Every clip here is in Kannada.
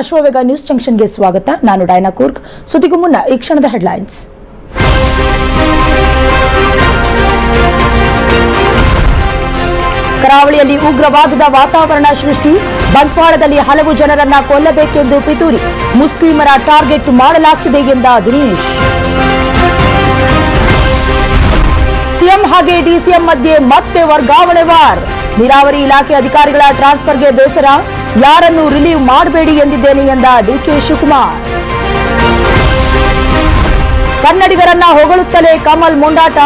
ಅಶ್ವವೇಗ ನ್ಯೂಸ್ ಜಂಕ್ಷನ್ಗೆ ಸ್ವಾಗತ. ನಾನು ಡೈನಾ ಕೂರ್ಗ್. ಸುದ್ದಿಗೂ ಮುನ್ನ ಈ ಕ್ಷಣದ ಹೆಡ್ಲೈನ್ಸ್. ಕರಾವಳಿಯಲ್ಲಿ ಉಗ್ರವಾದದ ವಾತಾವರಣ ಸೃಷ್ಟಿ. ಬಂಟ್ವಾಳದಲ್ಲಿ ಹಲವು ಜನರನ್ನ ಕೊಲ್ಲಬೇಕೆಂದು ಪಿತೂರಿ. ಮುಸ್ಲಿಮರ ಟಾರ್ಗೆಟ್ ಮಾಡಲಾಗ್ತಿದೆ ಎಂದ ದಿನೇಶ್. ಸಿಎಂ ಹಾಗೆ ಡಿಸಿಎಂ ಮಧ್ಯೆ ಮತ್ತೆ ವರ್ಗಾವಣೆ ವಾರ್. ನೀರಾವರಿ ಇಲಾಖೆ ಅಧಿಕಾರಿಗಳ ಟ್ರಾನ್ಸ್ಫರ್ಗೆ ಬೇಸರ. ಯಾರನ್ನು ರಿಲೀವ್ ಮಾಡಬೇಡಿ ಎಂದಿದ್ದೇನೆ ಎಂದ ಡಿಕೆ ಶಿವಕುಮಾರ್. ಕನ್ನಡಿಗರನ್ನ ಹೊಗಳುತ್ತಲೇ ಕಮಲ್ ಮುಂಡಾಟ.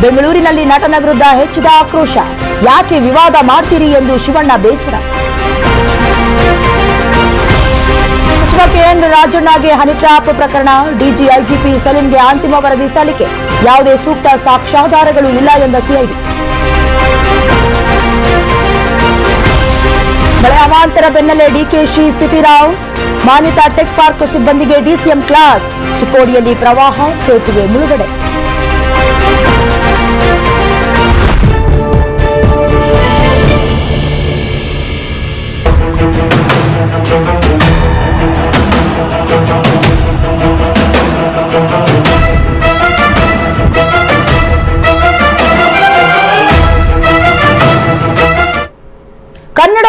ಬೆಂಗಳೂರಿನಲ್ಲಿ ನಟನ ವಿರುದ್ಧ ಹೆಚ್ಚಿದ ಆಕ್ರೋಶ. ಯಾಕೆ ವಿವಾದ ಮಾಡ್ತೀರಿ ಎಂದು ಶಿವಣ್ಣ ಬೇಸರ. ಸಚಿವ ಕೆಎನ್ ರಾಜಣ್ಣಗೆ ಹನಿ ಪ್ರಕರಣ. ಡಿಜಿ ಐಜಿಪಿ ಸಲೀಂಗೆ ಅಂತಿಮ ವರದಿ ಸಲ್ಲಿಕೆ. ಯಾವುದೇ ಸೂಕ್ತ ಸಾಕ್ಷ್ಯಾಧಾರಗಳು ಇಲ್ಲ ಎಂದ ಸಿಐಡಿ ಮಳೆ ಅವಾಂತರ ಬೆನ್ನಲ್ಲೇ DKShi city rounds, Manyata tech park ಸಿಬ್ಬಂದಿಗೆ ಡಿಸಿಎಂ ಕ್ಲಾಸ್, ಚಿಕ್ಕೋಡಿಯಲ್ಲಿ ಪ್ರವಾಹ, ಸೇತುವೆ ಮುಳುಗಡೆ.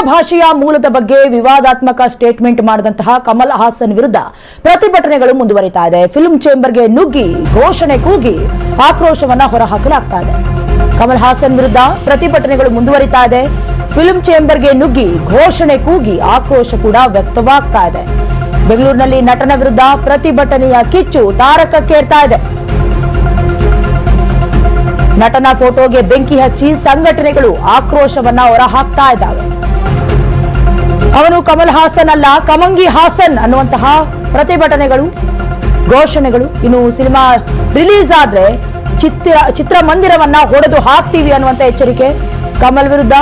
ಭಾಷೆಯ ಮೂಲದ ಬಗ್ಗೆ ವಿವಾದಾತ್ಮಕ ಸ್ಟೇಟ್ಮೆಂಟ್ ಮಾಡಿದಂತಹ ಕಮಲ್ ಹಾಸನ್ ವಿರುದ್ಧ ಪ್ರತಿಭಟನೆಗಳು ಮುಂದುವರಿತಾ ಇದೆ. ಫಿಲ್ಮ್ ಚೇಂಬರ್ಗೆ ನುಗ್ಗಿ ಘೋಷಣೆ ಕೂಗಿ ಆಕ್ರೋಶವನ್ನ ಹೊರಹಾಕಲಾಗ್ತಾ ಇದೆ. ಕಮಲ್ ಹಾಸನ್ ವಿರುದ್ಧ ಪ್ರತಿಭಟನೆಗಳು ಮುಂದುವರಿತಾ ಇದೆ. ಫಿಲ್ಮ್ ಚೇಂಬರ್ಗೆ ನುಗ್ಗಿ ಘೋಷಣೆ ಕೂಗಿ ಆಕ್ರೋಶ ಕೂಡ ವ್ಯಕ್ತವಾಗ್ತಾ ಇದೆ. ಬೆಂಗಳೂರಿನಲ್ಲಿ ನಟನ ವಿರುದ್ಧ ಪ್ರತಿಭಟನೆಯ ಕಿಚ್ಚು ತಾರಕಕ್ಕೇರ್ತಾ ಇದೆ. ನಟನ ಫೋಟೋಗೆ ಬೆಂಕಿ ಹಚ್ಚಿ ಸಂಘಟನೆಗಳು ಆಕ್ರೋಶವನ್ನ ಹೊರಹಾಕ್ತಾ ಇದ್ದಾವೆ. ಅವನು ಕಮಲ್ ಹಾಸನ್ ಅಲ್ಲ, ಕಮಂಗಿ ಹಾಸನ್ ಅನ್ನುವಂತಹ ಪ್ರತಿಭಟನೆಗಳು, ಘೋಷಣೆಗಳು ಇನ್ನು ಸಿನಿಮಾ ರಿಲೀಸ್ ಆದ್ರೆ ಚಿತ್ರ, ಚಿತ್ರಮಂದಿರವನ್ನ ಹೊಡೆದು ಹಾಕ್ತೀವಿ ಅನ್ನುವಂತ ಎಚ್ಚರಿಕೆ ಕಮಲ್ ವಿರುದ್ಧ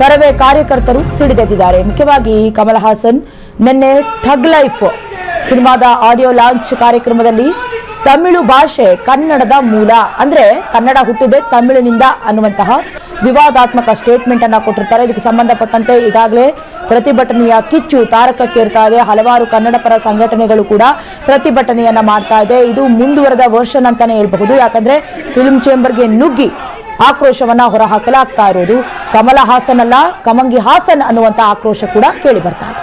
ಕರವೇ ಕಾರ್ಯಕರ್ತರು ಸಿಡಿದೆದ್ದಿದ್ದಾರೆ. ಮುಖ್ಯವಾಗಿ ಕಮಲ್ ಹಾಸನ್ ನಿನ್ನೆ ಥಗ್ ಲೈಫ್ ಸಿನಿಮಾದ ಆಡಿಯೋ ಲಾಂಚ್ ಕಾರ್ಯಕ್ರಮದಲ್ಲಿ ತಮಿಳು ಭಾಷೆ ಕನ್ನಡದ ಮೂಲ. ಅಂದ್ರೆ ಕನ್ನಡ ಹುಟ್ಟಿದೆ ತಮಿಳಿನಿಂದ ಅನ್ನುವಂತಹ ವಿವಾದಾತ್ಮಕ ಸ್ಟೇಟ್ಮೆಂಟ್ ಅನ್ನ ಕೊಟ್ಟಿರ್ತಾರೆ. ಇದಕ್ಕೆ ಸಂಬಂಧಪಟ್ಟಂತೆ ಈಗಾಗಲೇ ಪ್ರತಿಭಟನೆಯ ಕಿಚ್ಚು ತಾರಕಕ್ಕೇರ್ತಾ ಇದೆ. ಹಲವಾರು ಕನ್ನಡ ಪರ ಸಂಘಟನೆಗಳು ಕೂಡ ಪ್ರತಿಭಟನೆಯನ್ನ ಮಾಡ್ತಾ ಇದೆ. ಇದು ಮುಂದುವರೆದ ವರ್ಷನ್ ಅಂತಾನೆ ಹೇಳ್ಬಹುದು. ಯಾಕಂದ್ರೆ ಫಿಲ್ಮ್ ಚೇಂಬರ್ಗೆ ನುಗ್ಗಿ ಆಕ್ರೋಶವನ್ನ ಹೊರಹಾಕಲಾಗ್ತಾ ಇರೋದು. ಕಮಲ ಹಾಸನ್ ಅಲ್ಲ, ಕಮಂಗಿ ಹಾಸನ್ ಅನ್ನುವಂತ ಆಕ್ರೋಶ ಕೂಡ ಕೇಳಿ ಬರ್ತಾ ಇದೆ.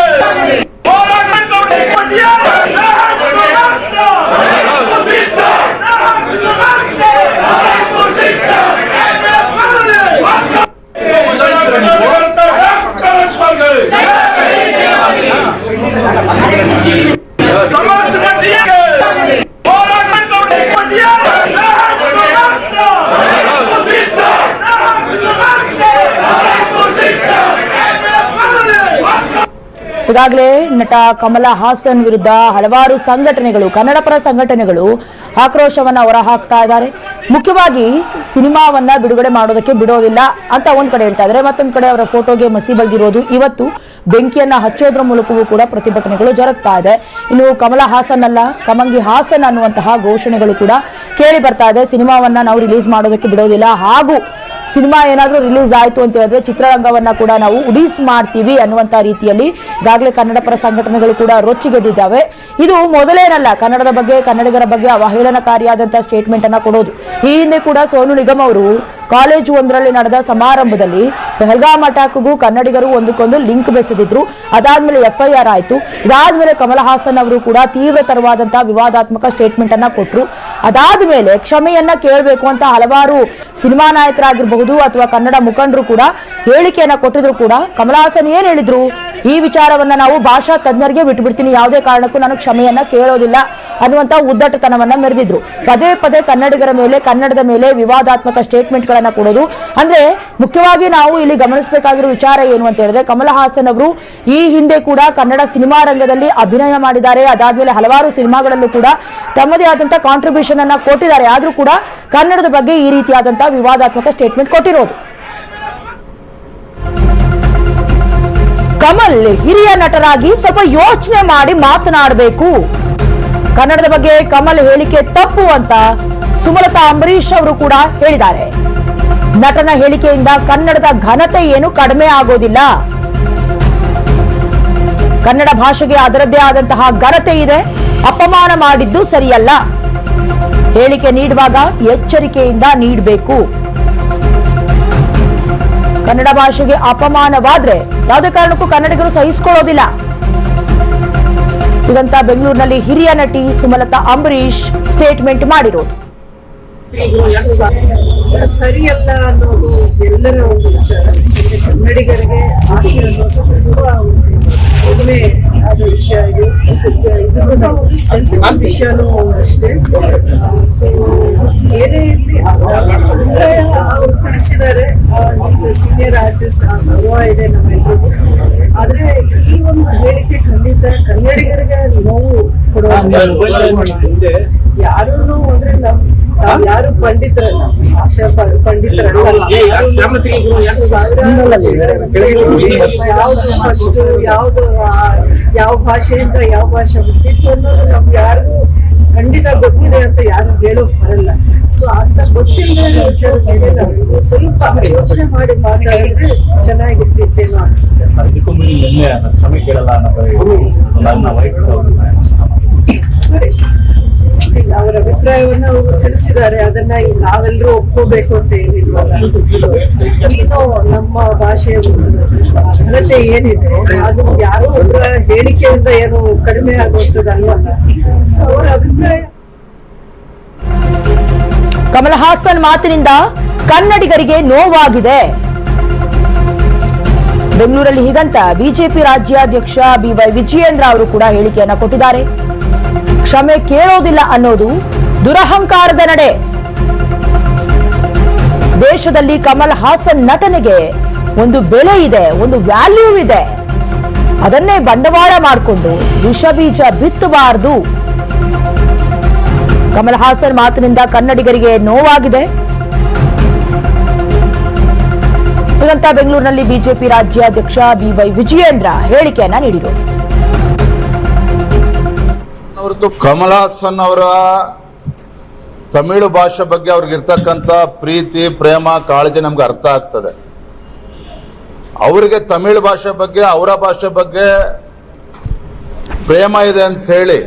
ಈಗಾಗಲೇ ನಟ ಕಮಲ ಹಾಸನ್ ವಿರುದ್ಧ ಹಲವಾರು ಸಂಘಟನೆಗಳು ಕನ್ನಡ ಪರ ಸಂಘಟನೆಗಳು ಆಕ್ರೋಶವನ್ನ ಹೊರಹಾಕ್ತಾ ಇದ್ದಾರೆ. ಮುಖ್ಯವಾಗಿ ಸಿನಿಮಾವನ್ನ ಬಿಡುಗಡೆ ಮಾಡೋದಕ್ಕೆ ಬಿಡೋದಿಲ್ಲ ಅಂತ ಒಂದ್ ಕಡೆ ಹೇಳ್ತಾ ಇದ್ದಾರೆ. ಮತ್ತೊಂದು ಕಡೆ ಅವರ ಫೋಟೋಗೆ ಮಸಿ ಬಳ್ದಿರೋದು ಇವತ್ತು ಬೆಂಕಿಯನ್ನ ಹಚ್ಚೋದ್ರ ಮೂಲಕವೂ ಕೂಡ ಪ್ರತಿಭಟನೆಗಳು ಜರುಗ್ತಾ ಇದೆ. ಇನ್ನು ಕಮಲ ಹಾಸನ್ ಅಲ್ಲ, ಕಮಂಗಿ ಹಾಸನ್ ಅನ್ನುವಂತಹ ಘೋಷಣೆಗಳು ಕೂಡ ಕೇಳಿ ಬರ್ತಾ ಇದೆ. ಸಿನಿಮಾವನ್ನ ನಾವು ರಿಲೀಸ್ ಮಾಡೋದಕ್ಕೆ ಬಿಡೋದಿಲ್ಲ. ಹಾಗೂ ಸಿನಿಮಾ ಏನಾದರೂ ರಿಲೀಸ್ ಆಯಿತು ಅಂತ ಹೇಳಿದ್ರೆ ಚಿತ್ರರಂಗವನ್ನ ಕೂಡ ನಾವು ಉಡೀಸ್ ಮಾಡ್ತೀವಿ ಅನ್ನುವಂಥ ರೀತಿಯಲ್ಲಿ ಈಗಾಗಲೇ ಕನ್ನಡ ಪರ ಸಂಘಟನೆಗಳು ಕೂಡ ರೊಚ್ಚಿಗೆದ್ದಿದ್ದಾವೆ. ಇದು ಮೊದಲೇನಲ್ಲ, ಕನ್ನಡದ ಬಗ್ಗೆ, ಕನ್ನಡಿಗರ ಬಗ್ಗೆ ಅವಹೇಳನಕಾರಿಯಾದಂಥ ಸ್ಟೇಟ್ಮೆಂಟ್ ಅನ್ನ ಕೊಡೋದು. ಈ ಹಿಂದೆ ಕೂಡ ಸೋನು ನಿಗಮ್ ಅವರು ಕಾಲೇಜು ಒಂದರಲ್ಲಿ ನಡೆದ ಸಮಾರಂಭದಲ್ಲಿ ಪೆಹಲ್ಗಾಮ್ ಅಟ್ಯಾಕ್ಗೂ ಕನ್ನಡಿಗರು ಒಂದಕ್ಕೊಂದು ಲಿಂಕ್ ಬೆಸೆದಿದ್ರು. ಅದಾದ್ಮೇಲೆ ಎಫ್ಐಆರ್ ಆಯ್ತು. ಇದಾದ್ಮೇಲೆ ಕಮಲ್ ಹಾಸನ್ ಅವರು ಕೂಡ ತೀವ್ರತರವಾದಂತಹ ವಿವಾದಾತ್ಮಕ ಸ್ಟೇಟ್ಮೆಂಟ್ ಅನ್ನ ಅದಾದ ಮೇಲೆ ಕ್ಷಮೆಯನ್ನ ಕೇಳಬೇಕು ಅಂತ ಹಲವಾರು ಸಿನಿಮಾ ನಾಯಕರಾಗಿರಬಹುದು ಅಥವಾ ಕನ್ನಡ ಮುಖಂಡರು ಕೂಡ ಹೇಳಿಕೆಯನ್ನ ಕೊಟ್ಟಿದ್ರು ಕೂಡ. ಕಮಲ್ ಹಾಸನ್ ಏನ್ ಹೇಳಿದ್ರು? ಈ ವಿಚಾರವನ್ನ ನಾವು ಭಾಷಾ ತಜ್ಞರಿಗೆ ಬಿಟ್ಬಿಡ್ತೀನಿ. ಯಾವುದೇ ಕಾರಣಕ್ಕೂ ನಾನು ಕ್ಷಮೆಯನ್ನ ಕೇಳೋದಿಲ್ಲ ಅನ್ನುವಂತ ಉದ್ದಟತನವನ್ನ ಮೆರೆದಿದ್ರು. ಪದೇ ಪದೇ ಕನ್ನಡಿಗರ ಮೇಲೆ, ಕನ್ನಡದ ಮೇಲೆ ವಿವಾದಾತ್ಮಕ ಸ್ಟೇಟ್ಮೆಂಟ್ ಗಳನ್ನ ಕೊಡೋದು. ಅಂದ್ರೆ ಮುಖ್ಯವಾಗಿ ನಾವು ಇಲ್ಲಿ ಗಮನಿಸಬೇಕಾಗಿರೋ ವಿಚಾರ ಏನು ಅಂತ ಹೇಳಿದ್ರೆ, ಕಮಲ ಹಾಸನ್ ಅವರು ಈ ಹಿಂದೆ ಕೂಡ ಕನ್ನಡ ಸಿನಿಮಾ ರಂಗದಲ್ಲಿ ಅಭಿನಯ ಮಾಡಿದ್ದಾರೆ. ಅದಾದ್ಮೇಲೆ ಹಲವಾರು ಸಿನಿಮಾಗಳಲ್ಲೂ ಕೂಡ ತಮ್ಮದೇ ಆದಂತಹ ಕಾಂಟ್ರಿಬ್ಯೂಷನ್ ಅನ್ನ ಕೊಟ್ಟಿದ್ದಾರೆ. ಆದ್ರೂ ಕೂಡ ಕನ್ನಡದ ಬಗ್ಗೆ ಈ ರೀತಿಯಾದಂತಹ ವಿವಾದಾತ್ಮಕ ಸ್ಟೇಟ್ಮೆಂಟ್ ಕೊಟ್ಟಿರೋದು. ಕಮಲ್ ಹಿರಿಯ ನಟರಾಗಿ ಸ್ವಲ್ಪ ಯೋಚನೆ ಮಾಡಿ ಮಾತನಾಡಬೇಕು. ಕನ್ನಡದ ಬಗ್ಗೆ ಕಮಲ್ ಹೇಳಿಕೆ ತಪ್ಪು ಅಂತ ಸುಮಲತಾ ಅಂಬರೀಶ್ ಅವರು ಕೂಡ ಹೇಳಿದ್ದಾರೆ. ನಟನ ಹೇಳಿಕೆಯಿಂದ ಕನ್ನಡದ ಘನತೆ ಏನು ಕಡಿಮೆ ಆಗೋದಿಲ್ಲ. ಕನ್ನಡ ಭಾಷೆಗೆ ಅದರದ್ದೇ ಆದಂತಹ ಘನತೆ ಇದೆ. ಅಪಮಾನ ಮಾಡಿದ್ದು ಸರಿಯಲ್ಲ. ಹೇಳಿಕೆ ನೀಡುವಾಗ ಎಚ್ಚರಿಕೆಯಿಂದ ನೀಡಬೇಕು. ಕನ್ನಡ ಭಾಷೆಗೆ ಅಪಮಾನವಾದ್ರೆ ಯಾವುದೇ ಕಾರಣಕ್ಕೂ ಕನ್ನಡಿಗರು ಸಹಿಸಿಕೊಳ್ಳೋದಿಲ್ಲ. ಇದಂತ ಬೆಂಗಳೂರಿನಲ್ಲಿ ಹಿರಿಯ ನಟಿ ಸುಮಲತಾ ಅಂಬರೀಶ್ ಸ್ಟೇಟ್ಮೆಂಟ್ ಮಾಡಿರೋದು. ಸರಿಯಲ್ಲ ಅನ್ನೋದು ಎಲ್ಲರ ಒಂದು ವಿಚಾರ. ಕನ್ನಡಿಗರಿಗೆ ಭಾಷೆ ಅನ್ನೋದು ತುಂಬಾ ಆದ ವಿಷಯ ಇದು. ಇದು ಸೆನ್ಸಿಟಿವ್ ವಿಷಯನೂ ಅಷ್ಟೇ. ಸೊ ಏನೇ ಇರಲಿ ಅವ್ರು ತಿಳಿಸಿದ್ದಾರೆ. ಸೀನಿಯರ್ ಆರ್ಟಿಸ್ಟ್ ಗೌರವ ಇದೆ ನಮ್ಮೆಲ್ಲರಿಗೂ ಆದರೆ ಈ ಒಂದು ಹೇಳಿಕೆ ಖಂಡಿತ ಕನ್ನಡಿಗರಿಗೆ ನೋವು ಕೊಡುವ ಯಾರೂ ಅಂದ್ರೆ ನಮ್ ನಾವ್ ಯಾರು ಪಂಡಿತರಲ್ಲ ಭಾಷಾ ಪ- ಪಂಡಿತರಲ್ಲ. ಯಾವ್ದು ಫಸ್ಟ್ ಯಾವ್ದು ಯಾವ ಭಾಷೆಯಿಂದ ಯಾವ ಭಾಷೆ ಹುಟ್ಟಿತ್ತು ಅನ್ನೋದು ನಮ್ಗೆ ಯಾರಿಗೂ ಖಂಡಿತ ಗೊತ್ತಿದೆ ಅಂತ ಯಾರು ಹೇಳೋಕ್ ಬರಲ್ಲ. ಸೊ ಅಂತ ಗೊತ್ತಿಲ್ಲದೆ ವಿಚಾರ ಸ್ವಲ್ಪ ಯೋಚನೆ ಮಾಡಿ ಮಾತಾಡಿದ್ರೆ ಚೆನ್ನಾಗಿರ್ತಿತ್ತೇನೋ ಅನ್ಸುತ್ತೆ. ಕ್ಷಮೆ ಕೇಳಲ್ಲ ಅವರ ಅಭಿಪ್ರಾಯವನ್ನ ಅವರು ತಿಳಿಸಿದ್ದಾರೆ. ಅದನ್ನ ನಾವೆಲ್ಲರೂ ಒಪ್ಕೋಬೇಕು ಅಂತ ಏನಿಲ್ವಲ್ಲ ಇನ್ನು ನಮ್ಮ ಭಾಷೆಯ ಘನತೆ ಏನಿದೆ, ಅದು ಯಾರು ಒಬ್ಬರ ಹೇಳಿಕೆಯಿಂದ ಏನು ಕಡಿಮೆ ಆಗುವಂಥದ್ದಲ್ವಲ್ಲ So, ಅವರ ಅಭಿಪ್ರಾಯ ಕಮಲ್ ಹಾಸನ್ ಮಾತಿನಿಂದ ಕನ್ನಡಿಗರಿಗೆ ನೋವಾಗಿದೆ. ಬೆಂಗಳೂರಲ್ಲಿ ಹೀಗಂತ ಬಿಜೆಪಿ ರಾಜ್ಯಾಧ್ಯಕ್ಷ ಬಿವೈ ವಿಜಯೇಂದ್ರ ಅವರು ಕೂಡ ಹೇಳಿಕೆಯನ್ನ ಕೊಟ್ಟಿದ್ದಾರೆ. ಕ್ಷಮೆ ಕೇಳೋದಿಲ್ಲ ಅನ್ನೋದು ದುರಹಂಕಾರದ ನಡೆ. ದೇಶದಲ್ಲಿ ಕಮಲ್ ಹಾಸನ್ ನಟನೆಗೆ ಒಂದು ಬೆಲೆ ಇದೆ, ಒಂದು ವ್ಯಾಲ್ಯೂ ಇದೆ. ಅದನ್ನೇ ಬಂಡವಾಳ ಮಾಡಿಕೊಂಡು ವಿಷಬೀಜ ಬಿತ್ತಬಾರದು. ಕಮಲ್ ಹಾಸನ್ ಮಾತಿನಿಂದ ಕನ್ನಡಿಗರಿಗೆ ನೋವಾಗಿದೆ. ಹೀಗಂತ ಬೆಂಗಳೂರಿನಲ್ಲಿ ಬಿಜೆಪಿ ರಾಜ್ಯಾಧ್ಯಕ್ಷ ಬಿವೈ ವಿಜಯೇಂದ್ರ ಹೇಳಿಕೆಯನ್ನ ನೀಡಿರೋದು. ಹೊರತು ಕಮಲ್ ಹಾಸನ್ ಅವರ ತಮಿಳು ಭಾಷೆ ಬಗ್ಗೆ ಅವ್ರಿಗೆ ಇರ್ತಕ್ಕಂಥ ಪ್ರೀತಿ, ಪ್ರೇಮ, ಕಾಳಜಿ ನಮ್ಗೆ ಅರ್ಥ ಆಗ್ತದೆ. ಅವರಿಗೆ ತಮಿಳು ಭಾಷೆ ಬಗ್ಗೆ, ಅವರ ಭಾಷೆ ಬಗ್ಗೆ ಪ್ರೇಮ ಇದೆ ಅಂತ ಹೇಳಿ,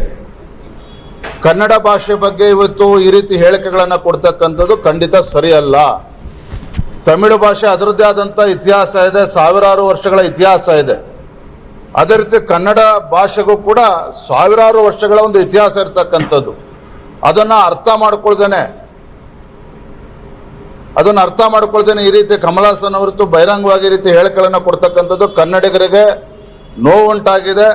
ಕನ್ನಡ ಭಾಷೆ ಬಗ್ಗೆ ಇವತ್ತು ಈ ರೀತಿ ಹೇಳಿಕೆಗಳನ್ನ ಕೊಡ್ತಕ್ಕಂಥದ್ದು ಖಂಡಿತ ಸರಿಯಲ್ಲ. ತಮಿಳು ಭಾಷೆ ಅದರದ್ದೇ ಆದಂಥ ಇತಿಹಾಸ ಇದೆ, ಸಾವಿರಾರು ವರ್ಷಗಳ ಇತಿಹಾಸ ಇದೆ. ಅದೇ ರೀತಿ ಕನ್ನಡ ಭಾಷೆಗೂ ಕೂಡ ಸಾವಿರಾರು ವರ್ಷಗಳ ಒಂದು ಇತಿಹಾಸ ಇರ್ತಕ್ಕಂಥದ್ದು. ಅದನ್ನ ಅರ್ಥ ಮಾಡ್ಕೊಳ್ದೇನೆ. ಅದನ್ನ ಅರ್ಥ ಮಾಡ್ಕೊಳ್ದೇನೆ ಈ ರೀತಿ ಕಮಲಾಸನ್ ಅವರದ್ದು ಬಹಿರಂಗವಾಗಿ ರೀತಿ ಹೇಳಿಕೆಗಳನ್ನು ಕೊಡ್ತಕ್ಕಂಥದ್ದು ಕನ್ನಡಿಗರಿಗೆ ನೋವುಂಟಾಗಿದೆ.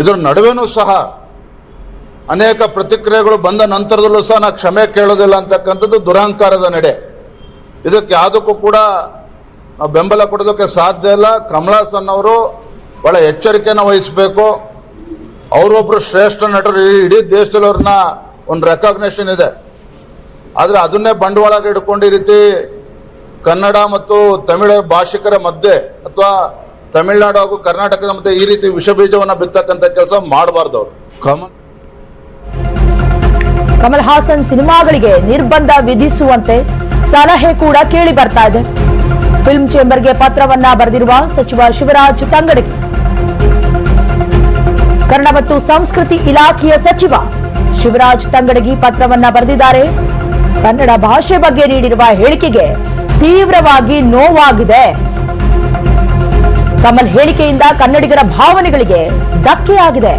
ಇದರ ನಡುವೆನೂ ಸಹ ಅನೇಕ ಪ್ರತಿಕ್ರಿಯೆಗಳು ಬಂದ ನಂತರದಲ್ಲೂ ಸಹ ನಾ ಕ್ಷಮೆ ಕೇಳೋದಿಲ್ಲ ಅಂತಕ್ಕಂಥದ್ದು ದುರಹಂಕಾರದ ನಡೆ. ಇದಕ್ಕೆ ಯಾವುದಕ್ಕೂ ಕೂಡ ಬೆಂಬಲ ಕೊಡೋದಕ್ಕೆ ಸಾಧ್ಯ ಇಲ್ಲ. ಕಮಲ್ ಹಾಸನ್ ಅವರು ಬಹಳ ಎಚ್ಚರಿಕೆನ ವಹಿಸಬೇಕು. ಅವರೊಬ್ರು ಶ್ರೇಷ್ಠ ನಟರು ಇಡೀ- ದೇಶದಲ್ಲಿ ಅವ್ರನ್ನ ಒಂದು ರೆಕಾಗ್ನೇಷನ್ ಇದೆ. ಆದ್ರೆ ಅದನ್ನೇ ಬಂಡವಾಳ ಇಟ್ಕೊಂಡು ಈ ರೀತಿ ಕನ್ನಡ ಮತ್ತು ತಮಿಳು ಭಾಷಿಕರ ಮಧ್ಯೆ ಅಥವಾ ತಮಿಳುನಾಡು ಹಾಗೂ ಕರ್ನಾಟಕದ ಮಧ್ಯೆ ಈ ರೀತಿ ವಿಷಬೀಜವನ್ನ ಬಿತ್ತಕ್ಕಂಥ ಕೆಲಸ ಮಾಡಬಾರ್ದು ಅವರು. ಕಮಲ್ ಕಮಲ್ ಹಾಸನ್ ಸಿನಿಮಾಗಳಿಗೆ ನಿರ್ಬಂಧ ವಿಧಿಸುವಂತೆ ಸಲಹೆ ಕೂಡ ಕೇಳಿ ಬರ್ತಾ ಇದೆ. ಫಿಲ್ಮ್ ಚೇಂಬರ್ಗೆ ಪತ್ರವನ್ನ ಬರೆದಿರುವ ಸಚಿವ ಶಿವರಾಜ್ ತಂಗಡಗಿ ಕನ್ನಡ ಮತ್ತು ಸಂಸ್ಕೃತಿ ಇಲಾಖೆಯ ಸಚಿವ ಶಿವರಾಜ್ ತಂಗಡಗಿ ಪತ್ರವನ್ನ ಬರೆದಿದ್ದಾರೆ. ಕನ್ನಡ ಭಾಷೆ ಬಗ್ಗೆ ನೀಡಿರುವ ಹೇಳಿಕೆಗೆ ತೀವ್ರವಾಗಿ ನೋವಾಗಿದೆ. ಕಮಲ್ ಹೇಳಿಕೆಯಿಂದ ಕನ್ನಡಿಗರ ಭಾವನೆಗಳಿಗೆ ಧಕ್ಕೆಯಾಗಿದೆ.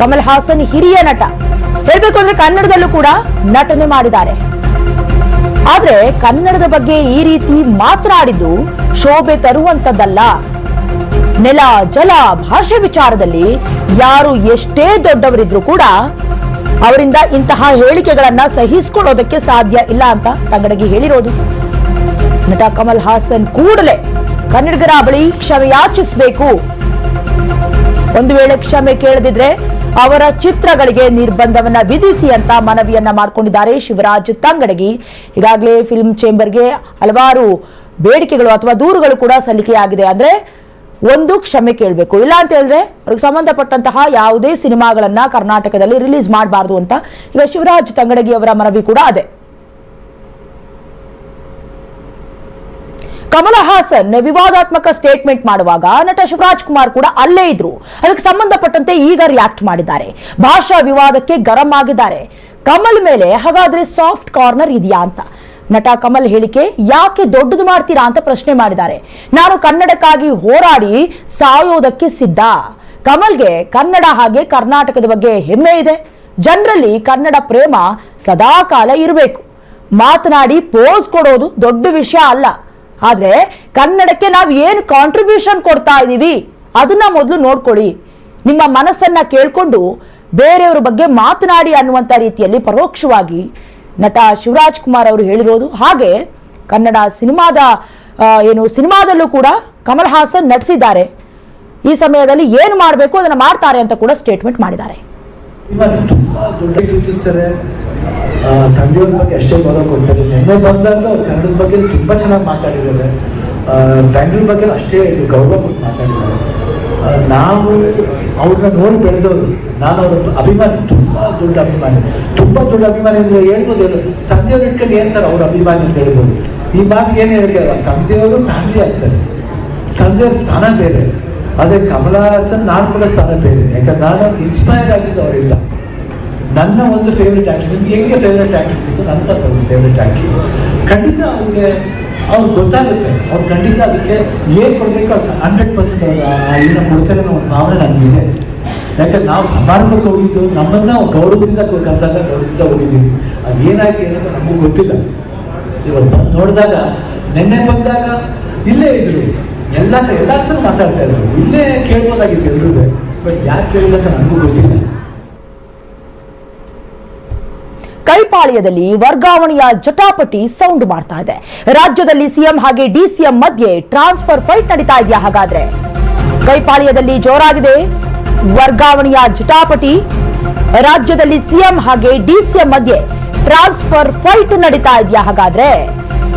ಕಮಲ್ ಹಾಸನ್ ಹಿರಿಯ ನಟ. ಹೇಳಬೇಕು ಅಂದ್ರೆ ಕನ್ನಡದಲ್ಲೂ ಕೂಡ ನಟನೆ ಮಾಡಿದ್ದಾರೆ. ಆದ್ರೆ ಕನ್ನಡದ ಬಗ್ಗೆ ಈ ರೀತಿ ಮಾತನಾಡಿದ್ದು ಶೋಭೆ ತರುವಂತದ್ದಲ್ಲ. ನೆಲ, ಜಲ, ಭಾಷೆ ವಿಚಾರದಲ್ಲಿ ಯಾರು ಎಷ್ಟೇ ದೊಡ್ಡವರಿದ್ರು ಕೂಡ ಅವರಿಂದ ಇಂತಹ ಹೇಳಿಕೆಗಳನ್ನ ಸಹಿಸಿಕೊಳ್ಳೋದಕ್ಕೆ ಸಾಧ್ಯ ಇಲ್ಲ ಅಂತ ತಂಗಡಗಿ ಹೇಳಿರೋದು. ನಟ ಕಮಲ್ ಹಾಸನ್ ಕೂಡಲೇ ಕನ್ನಡಿಗರ ಬಳಿ ಕ್ಷಮೆಯಾಚಿಸಬೇಕು. ಒಂದು ವೇಳೆ ಕ್ಷಮೆ ಕೇಳದಿದ್ರೆ ಅವರ ಚಿತ್ರಗಳಿಗೆ ನಿರ್ಬಂಧವನ್ನ ವಿಧಿಸಿ ಅಂತ ಮನವಿಯನ್ನ ಮಾಡಿಕೊಂಡಿದ್ದಾರೆ ಶಿವರಾಜ್ ತಂಗಡಗಿ. ಈಗಾಗಲೇ ಫಿಲ್ಮ್ ಚೇಂಬರ್ಗೆ ಹಲವಾರು ಬೇಡಿಕೆಗಳು ಅಥವಾ ದೂರುಗಳು ಕೂಡ ಸಲ್ಲಿಕೆಯಾಗಿದೆ. ಅಂದ್ರೆ ಒಂದು ಕ್ಷಮೆ ಕೇಳಬೇಕು. ಇಲ್ಲ ಅಂತ ಹೇಳಿದ್ರೆ ಅವ್ರಿಗೆ ಸಂಬಂಧಪಟ್ಟಂತಹ ಯಾವುದೇ ಸಿನಿಮಾಗಳನ್ನ ಕರ್ನಾಟಕದಲ್ಲಿ ರಿಲೀಸ್ ಮಾಡಬಾರ್ದು ಅಂತ ಈಗ ಶಿವರಾಜ್ ತಂಗಡಗಿ ಅವರ ಮನವಿ ಕೂಡ ಅದೇ. ಕಮಲ ಹಾಸನ್ ವಿವಾದಾತ್ಮಕ ಸ್ಟೇಟ್ಮೆಂಟ್ ಮಾಡುವಾಗ ನಟ ಶಿವರಾಜ್ ಕುಮಾರ್ ಕೂಡ ಅಲ್ಲೇ ಇದ್ರು. ಅದಕ್ಕೆ ಸಂಬಂಧಪಟ್ಟಂತೆ ಈಗ ರಿಯಾಕ್ಟ್ ಮಾಡಿದ್ದಾರೆ. ಭಾಷಾ ವಿವಾದಕ್ಕೆ ಗರಂ ಆಗಿದ್ದಾರೆ. ಕಮಲ್ ಮೇಲೆ ಹಾಗಾದ್ರೆ ಸಾಫ್ಟ್ ಕಾರ್ನರ್ ಇದೆಯಾ ಅಂತ. ನಟ ಕಮಲ್ ಹೇಳಿಕೆ, ಯಾಕೆ ದೊಡ್ಡದು ಮಾಡ್ತೀರಾ ಅಂತ ಪ್ರಶ್ನೆ ಮಾಡಿದ್ದಾರೆ. ನಾನು ಕನ್ನಡಕ್ಕಾಗಿ ಹೋರಾಡಿ ಸಾಯೋದಕ್ಕೆ ಸಿದ್ಧ. ಕಮಲ್ಗೆ ಕನ್ನಡ ಹಾಗೆ ಕರ್ನಾಟಕದ ಬಗ್ಗೆ ಹೆಮ್ಮೆ ಇದೆ. ಜನರಲ್ಲಿ ಕನ್ನಡ ಪ್ರೇಮ ಸದಾಕಾಲ ಇರಬೇಕು. ಮಾತನಾಡಿ ಪೋಸ್ ಕೊಡೋದು ದೊಡ್ಡ ವಿಷಯ ಅಲ್ಲ. ಆದ್ರೆ ಕನ್ನಡಕ್ಕೆ ನಾವು ಏನು ಕಾಂಟ್ರಿಬ್ಯೂಷನ್ ಕೊಡ್ತಾ ಇದ್ದೀವಿ ಅದನ್ನ ಮೊದಲು ನೋಡ್ಕೊಳ್ಳಿ. ನಿಮ್ಮ ಮನಸ್ಸನ್ನು ಕೇಳಿಕೊಂಡು ಬೇರೆಯವ್ರ ಬಗ್ಗೆ ಮಾತನಾಡಿ ಅನ್ನುವಂಥ ರೀತಿಯಲ್ಲಿ ಪರೋಕ್ಷವಾಗಿ ನಟ ಶಿವರಾಜ್ ಕುಮಾರ್ ಅವರು ಹೇಳಿರೋದು. ಹಾಗೆ ಕನ್ನಡ ಸಿನಿಮಾದ ಏನು ಸಿನಿಮಾದಲ್ಲೂ ಕೂಡ ಕಮಲ್ ಹಾಸನ್ ನಟಿಸಿದ್ದಾರೆ. ಈ ಸಮಯದಲ್ಲಿ ಏನು ಮಾಡಬೇಕು ಅದನ್ನು ಮಾಡ್ತಾರೆ ಅಂತ ಕೂಡ ಸ್ಟೇಟ್ಮೆಂಟ್ ಮಾಡಿದ್ದಾರೆ. ಇವಾಗ ತುಂಬಾ ದೊಡ್ಡ ಸೂಚಿಸ್ತಾರೆ ತಂದೆಯವ್ರ ಬಗ್ಗೆ ಅಷ್ಟೇ ಗೌರವ ಕೊಡ್ತಾರೆ. ನೆನ್ನೆ ಬಂದಾಗ ಕನ್ನಡದ ಬಗ್ಗೆ ತುಂಬಾ ಚೆನ್ನಾಗಿ ಮಾತಾಡಿದ್ದಾರೆ. ಬೆಂಗಳೂರು ಬಗ್ಗೆ ಅಷ್ಟೇ ಗೌರವ ಕೊಟ್ಟು ಮಾತಾಡಿದ್ದಾರೆ. ನಾವು ಅವ್ರನ್ನ ನೋಡಿ ಬೆಳೆದವರು, ನಾನು ಅವ್ರ ಅಭಿಮಾನಿ, ತುಂಬಾ ದೊಡ್ಡ ಅಭಿಮಾನಿ. ತುಂಬಾ ದೊಡ್ಡ ಅಭಿಮಾನಿ ಅಂದ್ರೆ ಹೇಳ್ಬೋದು ತಂದೆಯವ್ರು ಇಟ್ಕೊಂಡು ಹೇಳ್ತಾರೆ ಅವ್ರ ಅಭಿಮಾನಿ ಅಂತ ಹೇಳ್ಬೋದು? ಈ ಮಾತು ಏನು ಹೇಳಿಕೆ ತಂದೆಯವರು ಫ್ಯಾಮಿಲಿ ಆಗ್ತಾರೆ. ತಂದೆಯವ್ರ ಸ್ಥಾನ ಬೇರೆ. ಅದೇ ಕಮಲ ಹಾಸನ್ ನಾನು ಕೂಡ ಸ್ಥಾನ ಬೇರೆ ಯಾಕಂದ್ರೆ ನಾನು ಇನ್ಸ್ಪೈರ್ ಆಗಿದ್ದು ಅವರಿಂದ ನನ್ನ ಒಂದು ಫೇವ್ರೆಟ್ ಆಕ್ಟರ್ ನಿಮ್ಗೆ ಹೆಂಗೆ ಫೇವ್ರೆಟ್ ಆಕ್ಟರ್ ಇತ್ತು ನನ್ನ ಒಂದು ಫೇವ್ರೆಟ್ ಆಕ್ಟರ್ ಖಂಡಿತ ಅವ್ರಿಗೆ ಅವ್ರು ಗೊತ್ತಾಗುತ್ತೆ. ಅವ್ರು ಖಂಡಿತ ಅದಕ್ಕೆ ಏನು ಕೊಡಬೇಕು ಅದು ಹಂಡ್ರೆಡ್ ಪರ್ಸೆಂಟ್ ಇದನ್ನ ಕೊಡ್ತಾರೆ ಅನ್ನೋ ಒಂದು ಭಾವನೆ ನನಗಿದೆ ಯಾಕಂದ್ರೆ ನಾವು ಸಮಾರಂಭಕ್ಕೆ ಹೋಗಿದ್ದು, ನಮ್ಮನ್ನ ಗೌರವದಿಂದ ಕರೆದಾಗ ಗೌರವದಿಂದ ಹೋಗಿದ್ದೀವಿ. ಅದು ಏನಾಯ್ತು ಏನಂತ ನಮಗೂ ಗೊತ್ತಿಲ್ಲ. ಇವತ್ತು ಬಂದು ನೋಡಿದಾಗ, ನಿನ್ನೆ ಬಂದಾಗ ಇಲ್ಲೇ ಇದ್ರು. ಎಲ್ಲ ಎಲ್ಲ ಹತ್ರ ಮಾತಾಡ್ತಾ ಇದ್ರು. ಇಲ್ಲೇ ಕೇಳ್ಬೋದಾಗಿತ್ತು ಎಲ್ರೂ ಬಟ್ ಯಾಕೆ ಕೇಳಿಲ್ಲ ಅಂತ ನನಗೂ ಗೊತ್ತಿಲ್ಲ. ಕೈಪಾಳ್ಯದಲ್ಲಿ ವರ್ಗಾವಣೆಯ ಜಟಾಪಟಿ ಸೌಂಡ್ ಮಾಡ್ತಾ ಇದೆ. ರಾಜ್ಯದಲ್ಲಿ ಸಿಎಂ ಹಾಗೆ ಡಿಸಿಎಂ ಮಧ್ಯೆ ಟ್ರಾನ್ಸ್ಫರ್ ಫೈಟ್ ನಡೀತಾ ಇದೆಯಾ ಹಾಗಾದ್ರೆ? ಕೈಪಾಳ್ಯದಲ್ಲಿ ಜೋರಾಗಿದೆ. ವರ್ಗಾವಣೆಯ ಜಟಾಪಟಿ. ರಾಜ್ಯದಲ್ಲಿ ಸಿಎಂ ಹಾಗೆ ಡಿಸಿಎಂ ಮಧ್ಯೆ ಟ್ರಾನ್ಸ್ಫರ್ ಫೈಟ್ ನಡೀತಾ ಇದೆಯಾ ಹಾಗಾದ್ರೆ?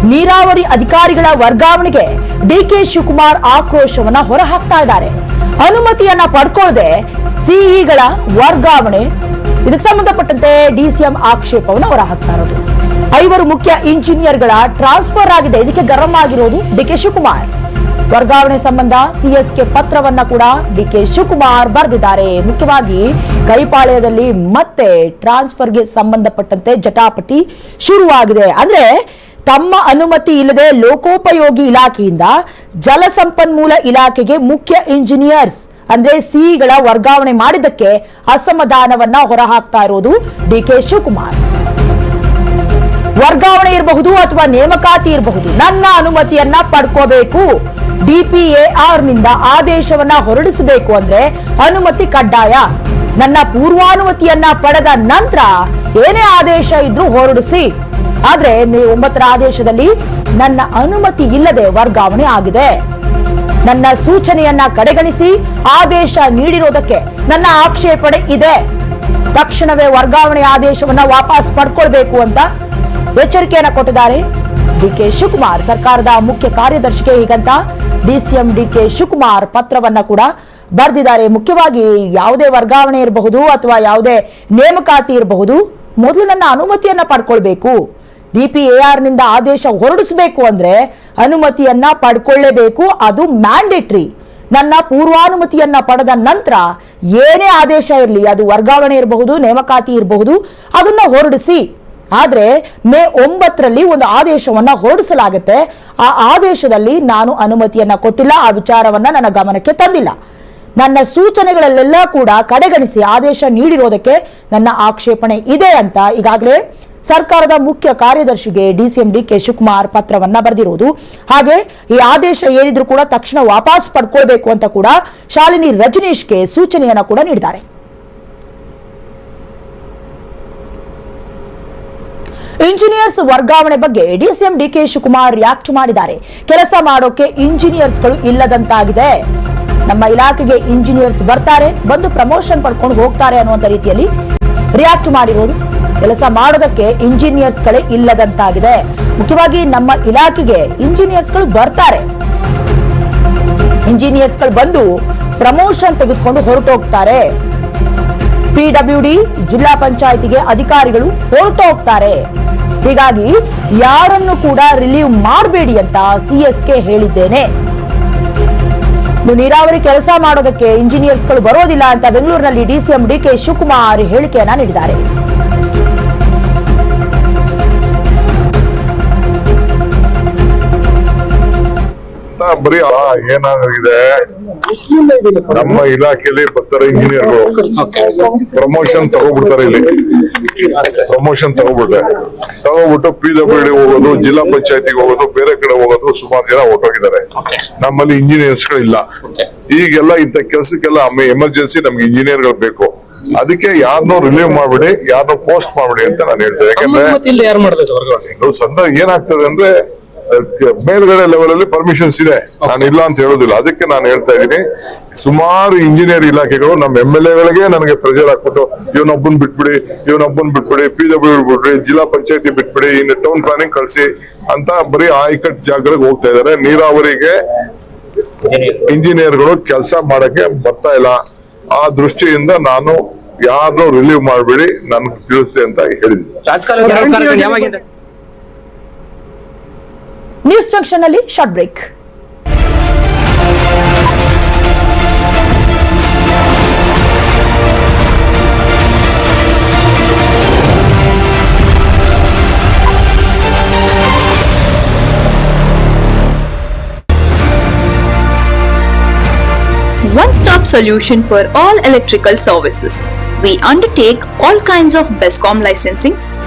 ನೀರಾವರಿ ಅಧಿಕಾರಿಗಳ ವರ್ಗಾವಣೆಗೆ ಡಿಕೆ ಶಿವಕುಮಾರ್ ಆಕ್ರೋಶವನ್ನ ಹೊರಹಾಕ್ತಾ ಇದ್ದಾರೆ. ಅನುಮತಿಯನ್ನ ಪಡ್ಕೊಳ್ಳದೆ ಸಿಇಗಳ ವರ್ಗಾವಣೆ. ಇದಕ್ಕೆ ಸಂಬಂಧಪಟ್ಟಂತೆ ಡಿಸಿಎಂ ಆಕ್ಷೇಪವನ್ನು ಹೊರಹಾಕ್ತಾ ಇರೋದು. ಐವರು ಮುಖ್ಯ ಇಂಜಿನಿಯರ್ಗಳ ಟ್ರಾನ್ಸ್ಫರ್ ಆಗಿದೆ. ಇದಕ್ಕೆ ಗರಂ ಆಗಿರೋದು ಡಿಕೆ ಶಿವಕುಮಾರ್. ವರ್ಗಾವಣೆ ಸಂಬಂಧ ಸಿಎಸ್ಕೆ ಪತ್ರವನ್ನ ಕೂಡ ಡಿಕೆ ಶಿವಕುಮಾರ್ ಬರೆದಿದ್ದಾರೆ. ಮುಖ್ಯವಾಗಿ ಕೈಪಾಳ್ಯದಲ್ಲಿ ಮತ್ತೆ ಟ್ರಾನ್ಸ್ಫರ್ಗೆ ಸಂಬಂಧಪಟ್ಟಂತೆ ಜಟಾಪಟಿ ಶುರುವಾಗಿದೆ. ಅಂದ್ರೆ ತಮ್ಮ ಅನುಮತಿ ಇಲ್ಲದೆ ಲೋಕೋಪಯೋಗಿ ಇಲಾಖೆಯಿಂದ ಜಲಸಂಪನ್ಮೂಲ ಇಲಾಖೆಗೆ ಮುಖ್ಯ ಇಂಜಿನಿಯರ್ಸ್, ಅಂದ್ರೆ ಸಿಇಗಳ ವರ್ಗಾವಣೆ ಮಾಡಿದ್ದಕ್ಕೆ ಅಸಮಾಧಾನವನ್ನ ಹೊರಹಾಕ್ತಾ ಇರೋದು ಡಿಕೆ ಶಿವಕುಮಾರ್. ವರ್ಗಾವಣೆ ಇರಬಹುದು ಅಥವಾ ನೇಮಕಾತಿ ಇರಬಹುದು, ನನ್ನ ಅನುಮತಿಯನ್ನ ಪಡ್ಕೋಬೇಕು. ಡಿಪಿಎಆರ್ನಿಂದ ಆದೇಶವನ್ನ ಹೊರಡಿಸಬೇಕು ಅಂದ್ರೆ ಅನುಮತಿ ಕಡ್ಡಾಯ. ನನ್ನ ಪೂರ್ವಾನುಮತಿಯನ್ನ ಪಡೆದ ನಂತರ ಏನೇ ಆದೇಶ ಇದ್ರೂ ಹೊರಡಿಸಿ. ಆದ್ರೆ ಮೇ ಒಂಬತ್ತರ ಆದೇಶದಲ್ಲಿ ನನ್ನ ಅನುಮತಿ ಇಲ್ಲದೆ ವರ್ಗಾವಣೆ ಆಗಿದೆ. ನನ್ನ ಸೂಚನೆಯನ್ನ ಕಡೆಗಣಿಸಿ ಆದೇಶ ನೀಡಿರೋದಕ್ಕೆ ನನ್ನ ಆಕ್ಷೇಪಣೆ ಇದೆ. ತಕ್ಷಣವೇ ವರ್ಗಾವಣೆ ಆದೇಶವನ್ನ ವಾಪಸ್ ಪಡ್ಕೊಳ್ಬೇಕು ಅಂತ ಎಚ್ಚರಿಕೆಯನ್ನ ಕೊಟ್ಟಿದ್ದಾರೆ ಡಿ ಕೆ ಶಿವಕುಮಾರ್. ಸರ್ಕಾರದ ಮುಖ್ಯ ಕಾರ್ಯದರ್ಶಿಗೆ ಹೀಗಂತ ಡಿಸಿಎಂ ಡಿಕೆ ಶಿವಕುಮಾರ್ ಪತ್ರವನ್ನ ಕೂಡ ಬರೆದಿದ್ದಾರೆ. ಮುಖ್ಯವಾಗಿ ಯಾವುದೇ ವರ್ಗಾವಣೆ ಇರಬಹುದು ಅಥವಾ ಯಾವುದೇ ನೇಮಕಾತಿ ಇರಬಹುದು, ಮೊದಲು ನನ್ನ ಅನುಮತಿಯನ್ನ ಪಡ್ಕೊಳ್ಬೇಕು. ಡಿಪಿಎಆರ್ನಿಂದ ಆದೇಶ ಹೊರಡಿಸಬೇಕು ಅಂದ್ರೆ ಅನುಮತಿಯನ್ನ ಪಡ್ಕೊಳ್ಳೇಬೇಕು, ಅದು ಮ್ಯಾಂಡೇಟ್ರಿ ನನ್ನ ಪೂರ್ವಾನುಮತಿಯನ್ನ ಪಡೆದ ನಂತರ ಏನೇ ಆದೇಶ ಇರಲಿ, ಅದು ವರ್ಗಾವಣೆ ಇರಬಹುದು, ನೇಮಕಾತಿ ಇರಬಹುದು, ಅದನ್ನ ಹೊರಡಿಸಿ. ಆದರೆ ಮೇ ಒಂಬತ್ತರಲ್ಲಿ ಒಂದು ಆದೇಶವನ್ನ ಹೊರಡಿಸಲಾಗುತ್ತೆ. ಆ ಆದೇಶದಲ್ಲಿ ನಾನು ಅನುಮತಿಯನ್ನ ಕೊಟ್ಟಿಲ್ಲ, ಆ ವಿಚಾರವನ್ನ ನನ್ನ ಗಮನಕ್ಕೆ ತಂದಿಲ್ಲ. ನನ್ನ ಸೂಚನೆಗಳಲ್ಲೆಲ್ಲ ಕೂಡ ಕಡೆಗಣಿಸಿ ಆದೇಶ ನೀಡಿರೋದಕ್ಕೆ ನನ್ನ ಆಕ್ಷೇಪಣೆ ಇದೆ ಅಂತ ಈಗಾಗಲೇ ಸರ್ಕಾರದ ಮುಖ್ಯ ಕಾರ್ಯದರ್ಶಿಗೆ ಡಿಸಿಎಂ ಡಿ ಕೆ ಶಿವಕುಮಾರ್ ಪತ್ರವನ್ನ ಬರೆದಿರುವುದು. ಹಾಗೆ ಈ ಆದೇಶ ಏನಿದ್ರು ಕೂಡ ತಕ್ಷಣ ವಾಪಸ್ ಪಡ್ಕೊಳ್ಬೇಕು ಅಂತ ಕೂಡ ಶಾಲಿನಿ ರಜನೀಶ್ಗೆ ಸೂಚನೆಯನ್ನ ಕೂಡ ನೀಡಿದ್ದಾರೆ. ಇಂಜಿನಿಯರ್ಸ್ ವರ್ಗಾವಣೆ ಬಗ್ಗೆ ಡಿಸಿಎಂ ಡಿಕೆ ಶಿವಕುಮಾರ್ ರಿಯಾಕ್ಟ್ ಮಾಡಿದ್ದಾರೆ. ಕೆಲಸ ಮಾಡೋಕೆ ಇಂಜಿನಿಯರ್ಸ್ಗಳು ಇಲ್ಲದಂತಾಗಿದೆ. ನಮ್ಮ ಇಲಾಖೆಗೆ ಇಂಜಿನಿಯರ್ಸ್ ಬರ್ತಾರೆ, ಬಂದು ಪ್ರಮೋಷನ್ ಪಡ್ಕೊಂಡು ಹೋಗ್ತಾರೆ ಅನ್ನುವಂತ ರೀತಿಯಲ್ಲಿ ರಿಯಾಕ್ಟ್ ಮಾಡಿರೋದು ಕೆಲಸ ಮಾಡೋದಕ್ಕೆ ಇಂಜಿನಿಯರ್ಸ್ಗಳೇ ಇಲ್ಲದಂತಾಗಿದೆ. ಮುಖ್ಯವಾಗಿ ನಮ್ಮ ಇಲಾಖೆಗೆ ಇಂಜಿನಿಯರ್ಸ್ಗಳು ಬರ್ತಾರೆ. ಇಂಜಿನಿಯರ್ಸ್ಗಳು ಬಂದು ಪ್ರಮೋಷನ್ ತೆಗೆದುಕೊಂಡು ಹೊರಟೋಗ್ತಾರೆ. ಪಿಡಬ್ಲ್ಯೂಡಿ ಜಿಲ್ಲಾ ಪಂಚಾಯತಿಗೆ ಅಧಿಕಾರಿಗಳು ಹೊರಟು ಹೋಗ್ತಾರೆ ಹೀಗಾಗಿ ಯಾರನ್ನು ಕೂಡ ರಿಲೀವ್ ಮಾಡಬೇಡಿ ಅಂತ ಸಿಎಸ್ಕೆ ಹೇಳಿದ್ದೇನೆ. ನೀರಾವರಿ ಕೆಲಸ ಮಾಡೋದಕ್ಕೆ ಇಂಜಿನಿಯರ್ಸ್ಗಳು ಬರೋದಿಲ್ಲ ಅಂತ ಬೆಂಗಳೂರಿನಲ್ಲಿ ಡಿಸಿಎಂ ಡಿಕೆ ಶಿವಕುಮಾರ್ ಹೇಳಿಕೆಯನ್ನ ನೀಡಿದ್ದಾರೆ. ಬರೀ ಏನಾಗಿದೆ? ನಮ್ಮ ಇಲಾಖೆಯಲ್ಲಿ ಬರ್ತಾರೆ ಇಂಜಿನಿಯರ್ಗಳು ಪ್ರಮೋಷನ್ ತಗೋಬಿಡ್ತಾರೆ ಇಲ್ಲಿ. ಪ್ರಮೋಷನ್ ತಗೋಬಿಟ್ರೆ ತಗೋಬಿಟ್ಟು ಪಿ ಡಬ್ಲ್ಯೂ ಡಿ ಹೋಗೋದು ಜಿಲ್ಲಾ ಪಂಚಾಯತಿಗೆ ಹೋಗೋದು ಬೇರೆ ಕಡೆ ಹೋಗೋದು ಸುಮಾರು ಜನ ಹೊರಟೋಗಿದ್ದಾರೆ. ನಮ್ಮಲ್ಲಿ ಇಂಜಿನಿಯರ್ಸ್ ಗಳಿಲ್ಲ ಈಗೆಲ್ಲ ಇಂಥ ಕೆಲಸಕ್ಕೆಲ್ಲ ಎಮರ್ಜೆನ್ಸಿ ನಮ್ಗೆ ಇಂಜಿನಿಯರ್ಗಳು ಬೇಕು. ಅದಕ್ಕೆ ಯಾರನ್ನೂ ರಿಲೀವ್ ಮಾಡ್ಬಿಡಿ ಯಾರನ್ನೂ ಪೋಸ್ಟ್ ಮಾಡ್ಬಿಡಿ ಅಂತ ನಾನು ಹೇಳ್ತೇನೆ. ಯಾಕಂದ್ರೆ ಸಂದ ಏನಾಗ್ತದೆ ಅಂದ್ರೆ ಮೇಲ್ಗಡೆ ಲೆವೆಲ್ ಅಲ್ಲಿ ಪರ್ಮಿಷನ್ಸ್ ಇದೆ. ನಾನು ಇಲ್ಲ ಅಂತ ಹೇಳೋದಿಲ್ಲ. ಅದಕ್ಕೆ ನಾನು ಹೇಳ್ತಾ ಇದ್ದೀನಿ ಸುಮಾರು ಇಂಜಿನಿಯರ್ ಇಲಾಖೆಗಳು ನಮ್ಮ ಎಂ ಎಲ್ ಎಗಳಿಗೆ ನನಗೆ ಪ್ರೆಷರ್ ಹಾಕ್ಬಿಟ್ಟು ಇವನೊಬ್ಬನ್ ಬಿಟ್ಬಿಡಿ ಇವನೊಬ್ಬನ್ ಬಿಟ್ಬಿಡಿ ಪಿ ಡಬ್ಲ್ಯೂ ಬಿಟ್ಬಿಡಿ ಜಿಲ್ಲಾ ಪಂಚಾಯತಿ ಬಿಟ್ಬಿಡಿ ಇನ್ನು ಟೌನ್ ಪ್ಲಾನಿಂಗ್ ಕಳಿಸಿ ಅಂತ ಬರೀ ಆಯ್ಕಟ್ ಜಾಗಗಳಿಗೆ ಹೋಗ್ತಾ ಇದಾರೆ ನೀರಾವರಿಗೆ ಇಂಜಿನಿಯರ್ಗಳು ಕೆಲಸ ಮಾಡಕ್ಕೆ ಬರ್ತಾ ಇಲ್ಲ. ಆ ದೃಷ್ಟಿಯಿಂದ ನಾನು ಯಾರು ರಿಲೀವ್ ಮಾಡ್ಬೇಡಿ ನನ್ಗೆ ತಿಳಿಸಿ ಅಂತ ಹೇಳಿದ್ದೀನಿ. ನ್ಯೂಸ್ ಜಂಕ್ಷನ್ ನಲ್ಲಿ short break one-stop solution for all electrical services. We undertake all kinds of BESCOM licensing,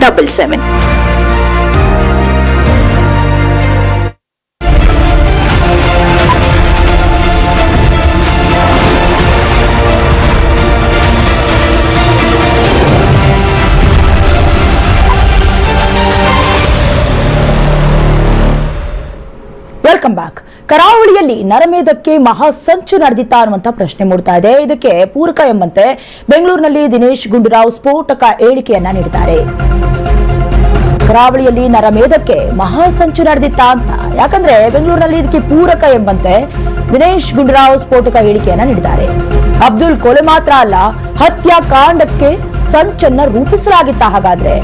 double seven. ಕರಾವಳಿಯಲ್ಲಿ ನರಮೇಧಕ್ಕೆ ಮಹಾ ಸಂಚು ನಡೆದಿತ್ತಾ ಅನ್ನುವಂತ ಪ್ರಶ್ನೆ ಮೂಡ್ತಾ ಇದೆ. ಇದಕ್ಕೆ ಪೂರಕ ಎಂಬಂತೆ ಬೆಂಗಳೂರಿನಲ್ಲಿ ದಿನೇಶ್ ಗುಂಡೂರಾವ್ ಸ್ಫೋಟಕ ಹೇಳಿಕೆಯನ್ನ ನೀಡಿದ್ದಾರೆ. ಕರಾವಳಿಯಲ್ಲಿ ನರಮೇಧಕ್ಕೆ ಮಹಾ ಸಂಚು ನಡೆದಿತ್ತಾ ಅಂತ. ಯಾಕಂದ್ರೆ ಬೆಂಗಳೂರಿನಲ್ಲಿ ಇದಕ್ಕೆ ಪೂರಕ ಎಂಬಂತೆ ದಿನೇಶ್ ಗುಂಡೂರಾವ್ ಸ್ಫೋಟಕ ಹೇಳಿಕೆಯನ್ನ ನೀಡಿದ್ದಾರೆ. ಅಬ್ದುಲ್ ಕೊಲೆ ಮಾತ್ರ ಅಲ್ಲ, ಹತ್ಯಾಕಾಂಡಕ್ಕೆ ಸಂಚನ್ನ ರೂಪಿಸಲಾಗಿತ್ತ. ಹಾಗಾದ್ರೆ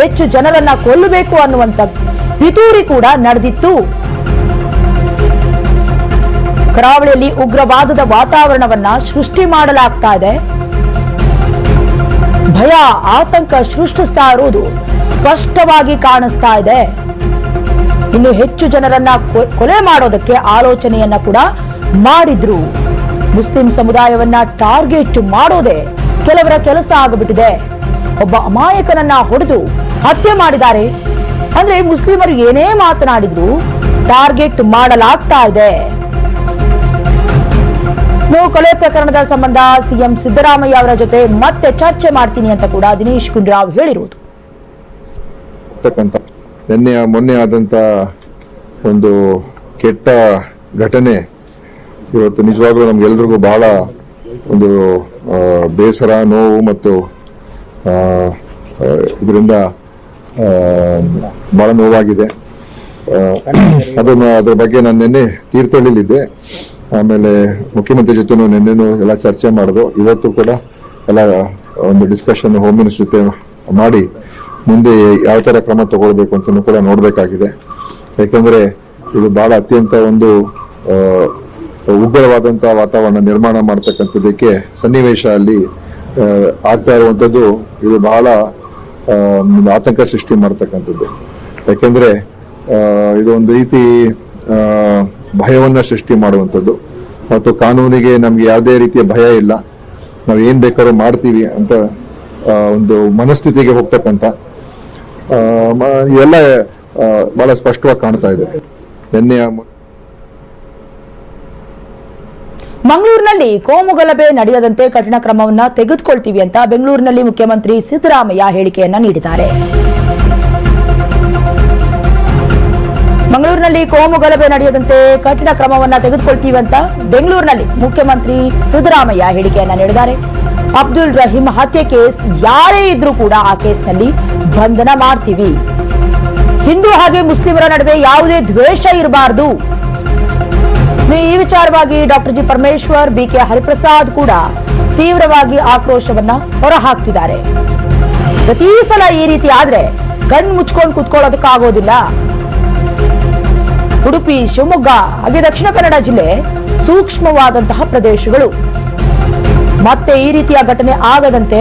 ಹೆಚ್ಚು ಜನರನ್ನ ಕೊಲ್ಲಬೇಕು ಅನ್ನುವಂತ ಪಿತೂರಿ ಕೂಡ ನಡೆದಿತ್ತು. ಕರಾವಳಿಯಲ್ಲಿ ಉಗ್ರವಾದದ ವಾತಾವರಣವನ್ನ ಸೃಷ್ಟಿ ಮಾಡಲಾಗ್ತಾ ಇದೆ. ಭಯ, ಆತಂಕ ಸೃಷ್ಟಿಸ್ತಾ ಇರುವುದು ಸ್ಪಷ್ಟವಾಗಿ ಕಾಣಿಸ್ತಾ ಇದೆ. ಇನ್ನು ಹೆಚ್ಚು ಜನರನ್ನ ಕೊಲೆ ಮಾಡೋದಕ್ಕೆ ಆಲೋಚನೆಯನ್ನ ಕೂಡ ಮಾಡಿದ್ರು. ಮುಸ್ಲಿಂ ಸಮುದಾಯವನ್ನ ಟಾರ್ಗೆಟ್ ಮಾಡೋದೇ ಕೆಲವರ ಕೆಲಸ ಆಗಿಬಿಟ್ಟಿದೆ. ಒಬ್ಬ ಅಮಾಯಕನನ್ನ ಹೊಡೆದು ಹತ್ಯೆ ಮಾಡಿದ್ದಾರೆ. ಅಂದ್ರೆ ಮುಸ್ಲಿಮರು ಏನೇ ಮಾತನಾಡಿದ್ರು, ಟಾರ್ಗೆಟ್ ಮಾಡಲಾಗ್ತಾ ಇದೆ. ಇನ್ನು ಕೊಲೆ ಪ್ರಕರಣದ ಸಂಬಂಧ ಸಿಎಂ ಸಿದ್ದರಾಮಯ್ಯ ಅವರ ಜೊತೆ ಮತ್ತೆ ಚರ್ಚೆ ಮಾಡ್ತೀನಿ ಅಂತ ಕೂಡ ದಿನೇಶ್ ಗುಂಡೂರಾವ್ ಹೇಳಿರುವುದು ನಿನ್ನೆ, ಮೊನ್ನೆ ಆದಂತ ಒಂದು ಕೆಟ್ಟ ಘಟನೆ. ಇವತ್ತು ನಿಜವಾಗ್ಲೂ ನಮ್ಗೆಲ್ರಿಗೂ ಬಹಳ ಒಂದು ಬೇಸರ, ನೋವು ಮತ್ತು ಇದರಿಂದ ಬಹಳ ನೋವಾಗಿದೆ. ಅದನ್ನು, ಅದ್ರ ಬಗ್ಗೆ ನಾನು ನಿನ್ನೆ ತೀರ್ಥಹಳ್ಳಿಲಿದ್ದೆ ಆಮೇಲೆ ಮುಖ್ಯಮಂತ್ರಿ ಜೊತೆ ನಿನ್ನೆನೂ ಎಲ್ಲ ಚರ್ಚೆ ಮಾಡಿದ್ರು ಇವತ್ತು ಕೂಡ ಎಲ್ಲ ಒಂದು ಡಿಸ್ಕಷನ್ ಹೋಮ್ ಮಿನಿಸ್ಟರ್ ಜೊತೆ ಮಾಡಿ ಮುಂದೆ ಯಾವ ತರ ಕ್ರಮ ತಗೊಳ್ಬೇಕು ಅಂತ ಕೂಡ ನೋಡ್ಬೇಕಾಗಿದೆ. ಯಾಕಂದ್ರೆ ಇದು ಬಹಳ ಅತ್ಯಂತ ಒಂದು ಉಗ್ರವಾದಂತಹ ವಾತಾವರಣ ನಿರ್ಮಾಣ ಮಾಡ್ತಕ್ಕಂಥದ್ದಕ್ಕೆ ಸನ್ನಿವೇಶ ಅಲ್ಲಿ ಆಗ್ತಾ ಇರುವಂತದ್ದು ಇದು ಬಹಳ ಆತಂಕ ಸೃಷ್ಟಿ ಮಾಡ್ತಕ್ಕಂಥದ್ದು. ಯಾಕೆಂದ್ರೆ ಇದು ಒಂದು ರೀತಿ ಭಯವನ್ನ ಸೃಷ್ಟಿ ಮಾಡುವಂಥದ್ದು. ಮತ್ತು ಕಾನೂನಿಗೆ ನಮ್ಗೆ ಯಾವುದೇ ರೀತಿಯ ಭಯ ಇಲ್ಲ. ನಾವು ಏನ್ ಬೇಕಾದ್ರೂ ಮಾಡ್ತೀವಿ ಅಂತ ಒಂದು ಮನಸ್ಥಿತಿಗೆ ಹೋಗ್ತಕ್ಕಂಥ ಎಲ್ಲ ಬಹಳ ಸ್ಪಷ್ಟವಾಗಿ ಕಾಣ್ತಾ ಇದೆ. ನಿನ್ನೆ ಮಂಗಳೂರಿನಲ್ಲಿ ಕೋಮು ಗಲಭೆ ನಡೆಯದಂತೆ ಕಠಿಣ ಕ್ರಮವನ್ನ ತೆಗೆದುಕೊಳ್ತೀವಿ ಅಂತ ಬೆಂಗಳೂರಿನಲ್ಲಿ ಮುಖ್ಯಮಂತ್ರಿ ಸಿದ್ದರಾಮಯ್ಯ ಹೇಳಿಕೆಯನ್ನ ನೀಡಿದ್ದಾರೆ. ಮಂಗಳೂರಿನಲ್ಲಿ ಕೋಮು ಗಲಭೆ ನಡೆಯದಂತೆ ಕಠಿಣ ಕ್ರಮವನ್ನ ತೆಗೆದುಕೊಳ್ತೀವಿ ಅಂತ ಬೆಂಗಳೂರಿನಲ್ಲಿ ಮುಖ್ಯಮಂತ್ರಿ ಸಿದ್ದರಾಮಯ್ಯ ಹೇಳಿಕೆಯನ್ನ ನೀಡಿದ್ದಾರೆ. ಅಬ್ದುಲ್ ರಹೀಂ ಹತ್ಯೆ ಕೇಸ್ ಯಾರೇ ಇದ್ರೂ ಕೂಡ ಆ ಕೇಸ್ನಲ್ಲಿ ಬಂಧನ ಮಾಡ್ತೀವಿ. ಹಿಂದೂ ಹಾಗೆ ಮುಸ್ಲಿಮರ ನಡುವೆ ಯಾವುದೇ ದ್ವೇಷ ಇರಬಾರದು. ಈ ವಿಚಾರವಾಗಿ doctor G Parameshwar, BK Hariprasad ಕೂಡ ತೀವ್ರವಾಗಿ ಆಕ್ರೋಶವನ್ನ ಹೊರಹಾಕ್ತಿದ್ದಾರೆ. ಪ್ರತಿ ಸಲ ಈ ರೀತಿ ಆದ್ರೆ ಕಣ್ ಮುಚ್ಕೊಂಡು ಕುತ್ಕೊಳ್ಳೋದಕ್ಕಾಗೋದಿಲ್ಲ. ಉಡುಪಿ, ಶಿವಮೊಗ್ಗ, ಹಾಗೆ ದಕ್ಷಿಣ ಕನ್ನಡ ಜಿಲ್ಲೆ ಸೂಕ್ಷ್ಮವಾದಂತಹ ಪ್ರದೇಶಗಳು. ಮತ್ತೆ ಈ ರೀತಿಯ ಘಟನೆ ಆಗದಂತೆ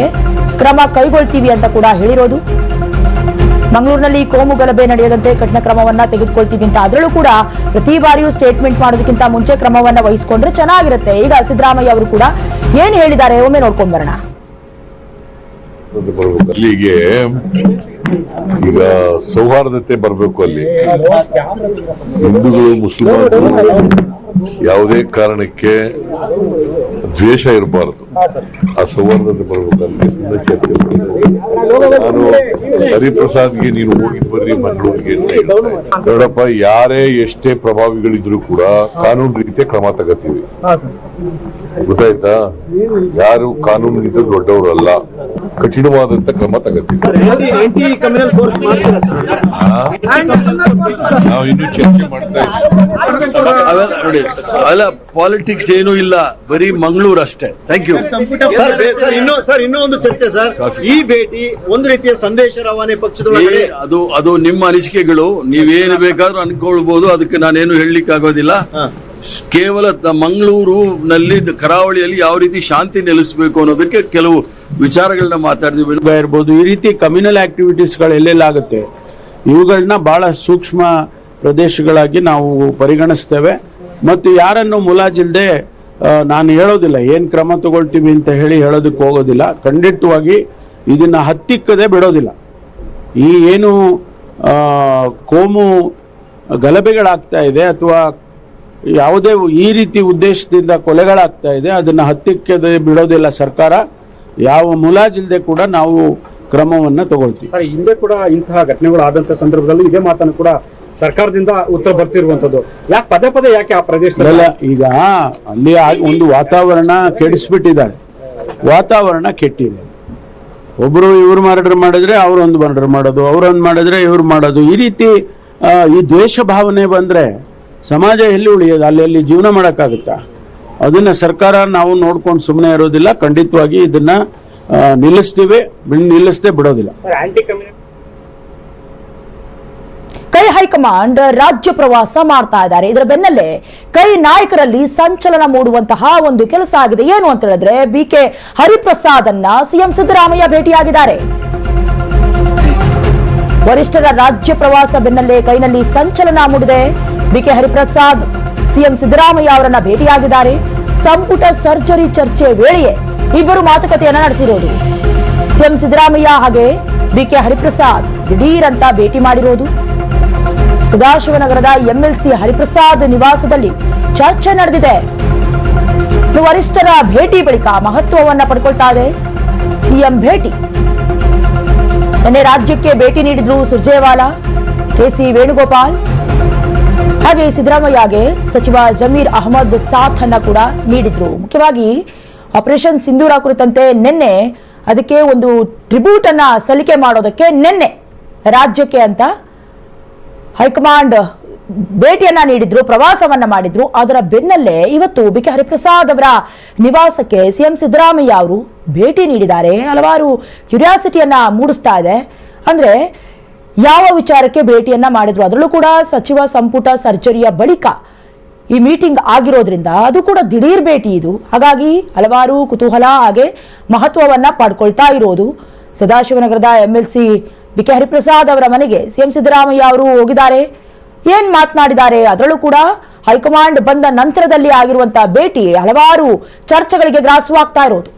ಕ್ರಮ ಕೈಗೊಳ್ತೀವಿ ಅಂತ ಕೂಡ ಹೇಳಿರೋದು. ಮಂಗಳೂರಿನಲ್ಲಿ ಕೋಮು ಗಲಭೆ ನಡೆಯದಂತೆ ಕಠಿಣ ಕ್ರಮವನ್ನ ತೆಗೆದುಕೊಳ್ತೀವಿ ಅಂತ ಅದರಲ್ಲೂ ಕೂಡ ಪ್ರತಿ ಬಾರಿಯೂ ಸ್ಟೇಟ್ಮೆಂಟ್ ಮಾಡೋದಕ್ಕಿಂತ ಮುಂಚೆ ಕ್ರಮವನ್ನ ವಹಿಸಿಕೊಂಡ್ರೆ ಚೆನ್ನಾಗಿರುತ್ತೆ. ಈಗ ಸಿದ್ದರಾಮಯ್ಯ ಅವರು ಕೂಡ ಏನ್ ಹೇಳಿದ್ದಾರೆ? ಒಮ್ಮೆ ನೋಡ್ಕೊಂಡ್ ಬರೋಣ. ಈಗ ಸೌಹಾರ್ದತೆ ಬರಬೇಕು ಅಲ್ಲಿ. ಹಿಂದೂಗಳು, ಮುಸ್ಲಿಮರು ಯಾವುದೇ ಕಾರಣಕ್ಕೆ ದ್ವೇಷ ಇರಬಾರದು. ಆ ಸೌಹಾರ್ದತೆ ಬರಬೇಕು ಅಲ್ಲಿ. ನಾನು ಹರಿಪ್ರಸಾದ್ಗೆ ನೀನು ಹೋಗಿ ಬರ್ರಿ, ಮಂಗಳೂರಿಗೆ. ನೋಡಪ್ಪ, ಯಾರೇ ಎಷ್ಟೇ ಪ್ರಭಾವಿಗಳಿದ್ರು ಕೂಡ ಕಾನೂನು ರೀತಿಯ ಕ್ರಮ ತಗತೀವಿ. ಗೊತ್ತಾಯ್ತಾ? ಯಾರು ಕಾನೂನಿಗಿಂತ ದೊಡ್ಡವರಲ್ಲ. ಕಠಿಣವಾದಂತ ಕ್ರಮ ತಗತೀವಿ. ನಾವು ಇನ್ನು ಚರ್ಚೆ ಮಾಡ್ತಾ ನೋಡಿ ಅಲ್ಲ ಪಾಲಿಟಿಕ್ಸ್ ಏನೂ ಇಲ್ಲ. ಬರೀ ಮಂಗಳೂರು ಅಷ್ಟೇ. ಥ್ಯಾಂಕ್ ಯು ಸರ್ ಬೇ- ಸರ್ ಇನ್ನೂ ಸರ್ ಇನ್ನೂ ಒಂದು ಚರ್ಚೆ ಸರ್. ಈ ಭೇಟಿ ಒಂದು ರೀತಿಯ ಸಂದೇಶ ರವಾನೆ ಪಕ್ಷದೊಳಗೆ ಅದು ಅದು ನಿಮ್ಮ ಅನಿಸಿಕೆಗಳು. ನೀವೇನು ಬೇಕಾದ್ರೂ ಅನ್ಕೊಳ್ಬಹುದು ಅದಕ್ಕೆ ನಾನೇನು ಹೇಳಲಿಕ್ಕೆ ಆಗೋದಿಲ್ಲ ಕೇವಲ ಮಂಗಳೂರಿನಲ್ಲಿ ಕರಾವಳಿಯಲ್ಲಿ ಯಾವ ರೀತಿ ಶಾಂತಿ ನೆಲೆಸಬೇಕು ಅನ್ನೋದಕ್ಕೆ ಕೆಲವು ವಿಚಾರಗಳನ್ನ ಮಾತಾಡಿದ್ವಿ. ಇರ್ಬೋದು. ಈ ರೀತಿ ಕಮ್ಯುನಲ್ ಆಕ್ಟಿವಿಟೀಸ್ಗಳು ಎಲ್ಲೆಲ್ಲಾಗುತ್ತೆ ಇವುಗಳನ್ನ ಬಹಳ ಸೂಕ್ಷ್ಮ ಪ್ರದೇಶಗಳಾಗಿ ನಾವು ಪರಿಗಣಿಸ್ತೇವೆ. ಮತ್ತು ಯಾರನ್ನು ಮುಲಾಜಿಲ್ಲದೆ ನಾನು ಹೇಳೋದಿಲ್ಲ, ಏನು ಕ್ರಮ ತಗೊಳ್ತೀವಿ ಅಂತ ಹೇಳಿ ಹೇಳೋದಕ್ಕೆ ಹೋಗೋದಿಲ್ಲ. ಖಂಡಿತವಾಗಿ ಇದನ್ನ ಹತ್ತಿಕ್ಕದೆ ಬಿಡೋದಿಲ್ಲ. ಈ ಏನು ಕೋಮು ಗಲಭೆಗಳಾಗ್ತಾ ಇದೆ ಅಥವಾ ಯಾವುದೇ ಈ ರೀತಿ ಉದ್ದೇಶದಿಂದ ಕೊಲೆಗಳಾಗ್ತಾ ಇದೆ ಅದನ್ನ ಹತ್ತಿಕ್ಕೆ ಬಿಡೋದಿಲ್ಲ ಸರ್ಕಾರ. ಯಾವ ಮುಲಾಜಿಲ್ಲದೆ ಕೂಡ ನಾವು ಕ್ರಮವನ್ನ ತಗೊಳ್ತೀವಿ. ಸರ್ ಹಿಂದೆ ಕೂಡ ಇಂತಹ ಘಟನೆಗಳು ಆದಂತ ಸಂದರ್ಭದಲ್ಲಿ ಇದೇ ಮಾತನ್ನು ಕೂಡ ಸರ್ಕಾರದಿಂದ ಉತ್ತರ ಬರ್ತಿರುವಂತದ್ದು. ಯಾಕೆ ಪದೇ ಪದೇ ಯಾಕೆ ಆ ಪ್ರದೇಶ ಈಗ ಅಲ್ಲಿ ಒಂದು ವಾತಾವರಣ ಕೆಡಿಸ್ಬಿಟ್ಟಿದ್ದಾರೆ. ವಾತಾವರಣ ಕೆಟ್ಟಿದೆ. ಒಬ್ರು ಇವ್ರು ಮರ್ಡರ್ ಮಾಡಿದ್ರೆ ಅವ್ರೊಂದು ಮರ್ಡರ್ ಮಾಡೋದು ಅವ್ರೊಂದು ಮಾಡಿದ್ರೆ ಇವ್ರು ಮಾಡೋದು. ಈ ರೀತಿ ಈ ದ್ವೇಷ ಭಾವನೆ ಬಂದ್ರೆ ಸಮಾಜ ಎಲ್ಲಿ ಉಳಿಯೋದು? ಅಲ್ಲಿ ಅಲ್ಲಿ ಜೀವನ ಮಾಡೋಕ್ಕಾಗುತ್ತಾ? ಅದನ್ನ ಸರ್ಕಾರ ನಾವು ನೋಡ್ಕೊಂಡು ಸುಮ್ಮನೆ ಇರೋದಿಲ್ಲ. ಖಂಡಿತವಾಗಿ ಇದನ್ನ ನಿಲ್ಲಿಸ್ತೀವಿ. ನಿಲ್ಲಿಸದೆ ಬಿಡೋದಿಲ್ಲ. ಕೈ ಹೈಕಮಾಂಡ್ ರಾಜ್ಯ ಪ್ರವಾಸ ಮಾಡ್ತಾ ಇದ್ದಾರೆ. ಇದರ ಬೆನ್ನಲ್ಲೇ ಕೈ ನಾಯಕರಲ್ಲಿ ಸಂಚಲನ ಮೂಡುವಂತಹ ಒಂದು ಕೆಲಸ ಆಗಿದೆ. ಏನು ಅಂತ ಹೇಳಿದ್ರೆ ಬಿ ಕೆ ಹರಿಪ್ರಸಾದ್ ಅನ್ನ ಸಿಎಂ ಸಿದ್ದರಾಮಯ್ಯ ಭೇಟಿಯಾಗಿದ್ದಾರೆ. ವರಿಷ್ಠರ ರಾಜ್ಯ ಪ್ರವಾಸ ಬೆನ್ನಲ್ಲೇ ಕೈನಲ್ಲಿ ಸಂಚಲನ ಮೂಡಿದೆ. ಬಿಕೆ ಹರಿಪ್ರಸಾದ್. ಸಿಎಂ ಸಿದ್ದರಾಮಯ್ಯ ಅವರನ್ನ ಭೇಟಿಯಾಗಿದ್ದಾರೆ. ಸಂಪುಟ ಸರ್ಜರಿ ಚರ್ಚೆ ವೇಳೆಯೇ ಇಬ್ಬರು ಮಾತುಕತೆಯನ್ನ ನಡೆಸಿರೋದು. ಸಿಎಂ ಸಿದ್ದರಾಮಯ್ಯ ಹಾಗೆ ಬಿಕೆ ಹರಿಪ್ರಸಾದ್ ದಿಢೀರ್ ಅಂತ ಭೇಟಿ ಮಾಡಿರೋದು. ಸದಾಶಿವನಗರದ ಎಂಎಲ್ಸಿ ಹರಿಪ್ರಸಾದ್ ನಿವಾಸದಲ್ಲಿ ಚರ್ಚೆ ನಡೆದಿದೆ. ವರಿಷ್ಠರ ಭೇಟಿ ಬಳಿಕ ಮಹತ್ವವನ್ನ ಪಡ್ಕೊಳ್ತಾ ಇದೆ. ಸಿಎಂ ಭೇಟಿ. ನಿನ್ನೆ ರಾಜ್ಯಕ್ಕೆ ಭೇಟಿ ನೀಡಿದ್ರು ಸುರ್ಜೇವಾಲಾ ಕೆಸಿ ವೇಣುಗೋಪಾಲ್ ಹಾಗೆ ಸಿದ್ದರಾಮಯ್ಯಗೆ ಸಚಿವ ಜಮೀರ್ ಅಹಮದ್ ಸಾಥ್ ಅನ್ನ ಕೂಡ ನೀಡಿದ್ರು. ಮುಖ್ಯವಾಗಿ ಆಪರೇಷನ್ ಸಿಂಧೂರ ಕುರಿತಂತೆ ನಿನ್ನೆ ಅದಕ್ಕೆ ಒಂದು ಟ್ರಿಬ್ಯೂಟ್ ಅನ್ನ ಸಲ್ಲಿಕೆ ಮಾಡೋದಕ್ಕೆ ನಿನ್ನೆ ರಾಜ್ಯಕ್ಕೆ ಅಂತ ಹೈಕಮಾಂಡ್ ಭೇಟಿಯನ್ನ ನೀಡಿದ್ರು, ಪ್ರವಾಸವನ್ನ ಮಾಡಿದ್ರು. ಅದರ ಬೆನ್ನಲ್ಲೇ ಇವತ್ತು ಬಿ ಕೆ ಹರಿಪ್ರಸಾದ್ ಅವರ ನಿವಾಸಕ್ಕೆ ಸಿಎಂ ಸಿದ್ದರಾಮಯ್ಯ ಅವರು ಭೇಟಿ ನೀಡಿದ್ದಾರೆ. ಹಲವಾರು ಕ್ಯೂರಿಯಾಸಿಟಿಯನ್ನ ಮೂಡಿಸ್ತಾ ಇದೆ. ಅಂದ್ರೆ ಯಾವ ವಿಚಾರಕ್ಕೆ ಭೇಟಿಯನ್ನ ಮಾಡಿದ್ರು? ಅದರಲ್ಲೂ ಕೂಡ ಸಚಿವ ಸಂಪುಟ ಸರ್ಜರಿಯ ಬಳಿಕ ಈ ಮೀಟಿಂಗ್ ಆಗಿರೋದ್ರಿಂದ ಅದು ಕೂಡ ದಿಢೀರ್ ಭೇಟಿ ಇದು. ಹಾಗಾಗಿ ಹಲವಾರು ಕುತೂಹಲ ಹಾಗೆ ಮಹತ್ವವನ್ನ ಪಡ್ಕೊಳ್ತಾ ಇರೋದು. ಸದಾಶಿವನಗರದ M L C B K Hariprasad ಅವರ ಮನೆಗೆ ಸಿಎಂ ಸಿದ್ದರಾಮಯ್ಯ ಅವರು ಹೋಗಿದ್ದಾರೆ. ಏನ್ ಮಾತನಾಡಿದ್ದಾರೆ? ಅದರಲ್ಲೂ ಕೂಡ ಹೈಕಮಾಂಡ್ ಬಂದ ನಂತರದಲ್ಲಿ ಆಗಿರುವಂತಹ ಭೇಟಿ ಹಲವಾರು ಚರ್ಚೆಗಳಿಗೆ ಗ್ರಾಸವಾಗ್ತಾ ಇರೋದು.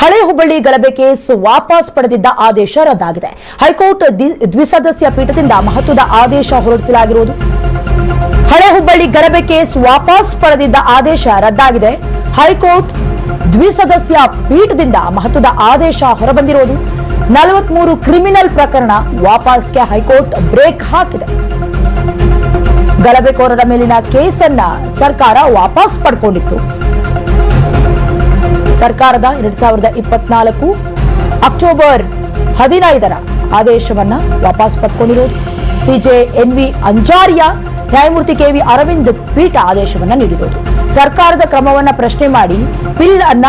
ಹಳೆ ಹುಬ್ಬಳ್ಳಿ ಗಲಭೆ ಕೇಸ್ ವಾಪಸ್ ಪಡೆದಿದ್ದ ಆದೇಶ ರದ್ದಾಗಿದೆ. ಹೈಕೋರ್ಟ್ ದ್ವಿಸದಸ್ಯ ಪೀಠದಿಂದ ಮಹತ್ವದ ಆದೇಶ ಹೊರಡಿಸಲಾಗಿರುವುದು. ಹಳೆ ಹುಬ್ಬಳ್ಳಿ ಗಲಭೆ ಕೇಸ್ ವಾಪಸ್ ಪಡೆದಿದ್ದ ಆದೇಶ ರದ್ದಾಗಿದೆ. ಹೈಕೋರ್ಟ್ ದ್ವಿಸದಸ್ಯ ಪೀಠದಿಂದ ಮಹತ್ವದ ಆದೇಶ ಹೊರಬಂದಿರುವುದು. ನಲವತ್ಮೂರು ಕ್ರಿಮಿನಲ್ ಪ್ರಕರಣ ವಾಪಸ್ಗೆ ಹೈಕೋರ್ಟ್ ಬ್ರೇಕ್ ಹಾಕಿದೆ. ಗಲಭೆಕೋರರ ಮೇಲಿನ ಕೇಸನ್ನ ಸರ್ಕಾರ ವಾಪಸ್ ಪಡ್ಕೊಂಡಿತ್ತು. ಸರ್ಕಾರದ ಎರಡ್ ಸಾವಿರದ ಇಪ್ಪತ್ನಾಲ್ಕು ಅಕ್ಟೋಬರ್ ಹದಿನೈದರ ಆದೇಶವನ್ನ ವಾಪಸ್ ಪಡ್ಕೊಂಡಿರೋದು. ಸಿಜೆ ಎನ್ವಿ ಅಂಜಾರಿಯಾ ನ್ಯಾಯಮೂರ್ತಿ ಕೆವಿ ಅರವಿಂದ್ ಪೀಠ ಆದೇಶವನ್ನ ನೀಡಿರೋದು. ಸರ್ಕಾರದ ಕ್ರಮವನ್ನ ಪ್ರಶ್ನೆ ಮಾಡಿ ಬಿಲ್ ಅನ್ನ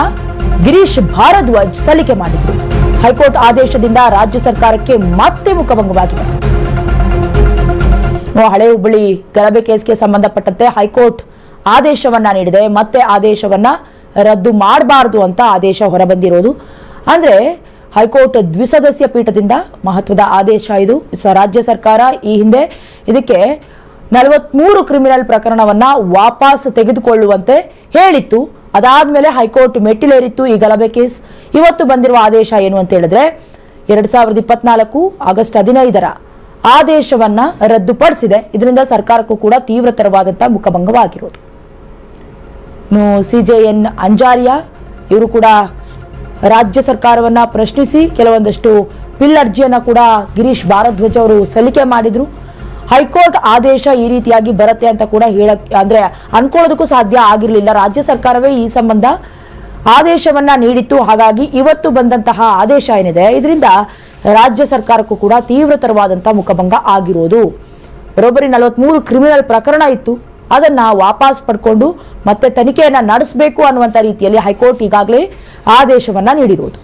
ಗಿರೀಶ್ ಭಾರದ್ವಾಜ್ ಸಲ್ಲಿಕೆ ಮಾಡಿದ್ರು. ಹೈಕೋರ್ಟ್ ಆದೇಶದಿಂದ ರಾಜ್ಯ ಸರ್ಕಾರಕ್ಕೆ ಮತ್ತೆ ಮುಖಭಂಗವಾಗಿದೆ. ಹಳೆ ಹುಬ್ಬಳ್ಳಿ ಗಲಭೆ ಕೇಸ್ಗೆ ಸಂಬಂಧಪಟ್ಟಂತೆ ಹೈಕೋರ್ಟ್ ಆದೇಶವನ್ನ ನೀಡಿದೆ. ಮತ್ತೆ ಆದೇಶವನ್ನ ರದ್ದು ಮಾಡಬಾರದು ಅಂತ ಆದೇಶ ಹೊರಬಂದಿರೋದು. ಅಂದ್ರೆ ಹೈಕೋರ್ಟ್ ದ್ವಿಸದಸ್ಯ ಪೀಠದಿಂದ ಮಹತ್ವದ ಆದೇಶ ಇದು. ರಾಜ್ಯ ಸರ್ಕಾರ ಈ ಹಿಂದೆ ಇದಕ್ಕೆ ನಲವತ್ಮೂರು ಕ್ರಿಮಿನಲ್ ಪ್ರಕರಣವನ್ನ ವಾಪಸ್ ತೆಗೆದುಕೊಳ್ಳುವಂತೆ ಹೇಳಿತ್ತು. ಅದಾದ ಮೇಲೆ ಹೈಕೋರ್ಟ್ ಮೆಟ್ಟಿಲೇರಿತ್ತು ಈ ಗಲಭೆ ಕೇಸ್. ಇವತ್ತು ಬಂದಿರುವ ಆದೇಶ ಏನು ಅಂತ ಹೇಳಿದ್ರೆ ಎರಡ್ ಸಾವಿರದ ಇಪ್ಪತ್ನಾಲ್ಕು ಆಗಸ್ಟ್ ಹದಿನೈದರ ಆದೇಶವನ್ನ ರದ್ದುಪಡಿಸಿದೆ. ಇದರಿಂದ ಸರ್ಕಾರಕ್ಕೂ ಕೂಡ ತೀವ್ರತರವಾದಂಥ ಮುಖಭಂಗವಾಗಿರೋದು. ಇನ್ನು ಎನ್ ಅಂಜಾರಿಯಾ, ಇವರು ಕೂಡ ರಾಜ್ಯ ಸರ್ಕಾರವನ್ನು ಪ್ರಶ್ನಿಸಿ ಕೆಲವೊಂದಷ್ಟು ಪಿಲ್ ಅರ್ಜಿಯನ್ನು ಕೂಡ ಗಿರೀಶ್ ಭಾರದ್ವಾಜ್ ಅವರು ಸಲ್ಲಿಕೆ ಮಾಡಿದರು. ಹೈಕೋರ್ಟ್ ಆದೇಶ ಈ ರೀತಿಯಾಗಿ ಬರುತ್ತೆ ಅಂತ ಕೂಡ ಹೇಳ ಅಂದರೆ ಅನ್ಕೊಳ್ಳೋದಕ್ಕೂ ಸಾಧ್ಯ ಆಗಿರಲಿಲ್ಲ. ರಾಜ್ಯ ಸರ್ಕಾರವೇ ಈ ಸಂಬಂಧ ಆದೇಶವನ್ನು ನೀಡಿತ್ತು. ಹಾಗಾಗಿ ಇವತ್ತು ಬಂದಂತಹ ಆದೇಶ ಏನಿದೆ, ಇದರಿಂದ ರಾಜ್ಯ ಸರ್ಕಾರಕ್ಕೂ ಕೂಡ ತೀವ್ರತರವಾದಂಥ ಮುಖಭಂಗ ಆಗಿರೋದು. ಬರೋಬ್ಬರಿ ನಲವತ್ತ್ಮೂರು ಕ್ರಿಮಿನಲ್ ಪ್ರಕರಣ ಇತ್ತು. ಅದನ್ನ ವಾಪಸ್ ಪಡ್ಕೊಂಡು ಮತ್ತೆ ತನಿಖೆಯನ್ನು ನಡೆಸಬೇಕು ಅನ್ನುವಂಥ ರೀತಿಯಲ್ಲಿ ಹೈಕೋರ್ಟ್ ಈಗಾಗಲೇ ಆದೇಶವನ್ನ ನೀಡಿರುವುದು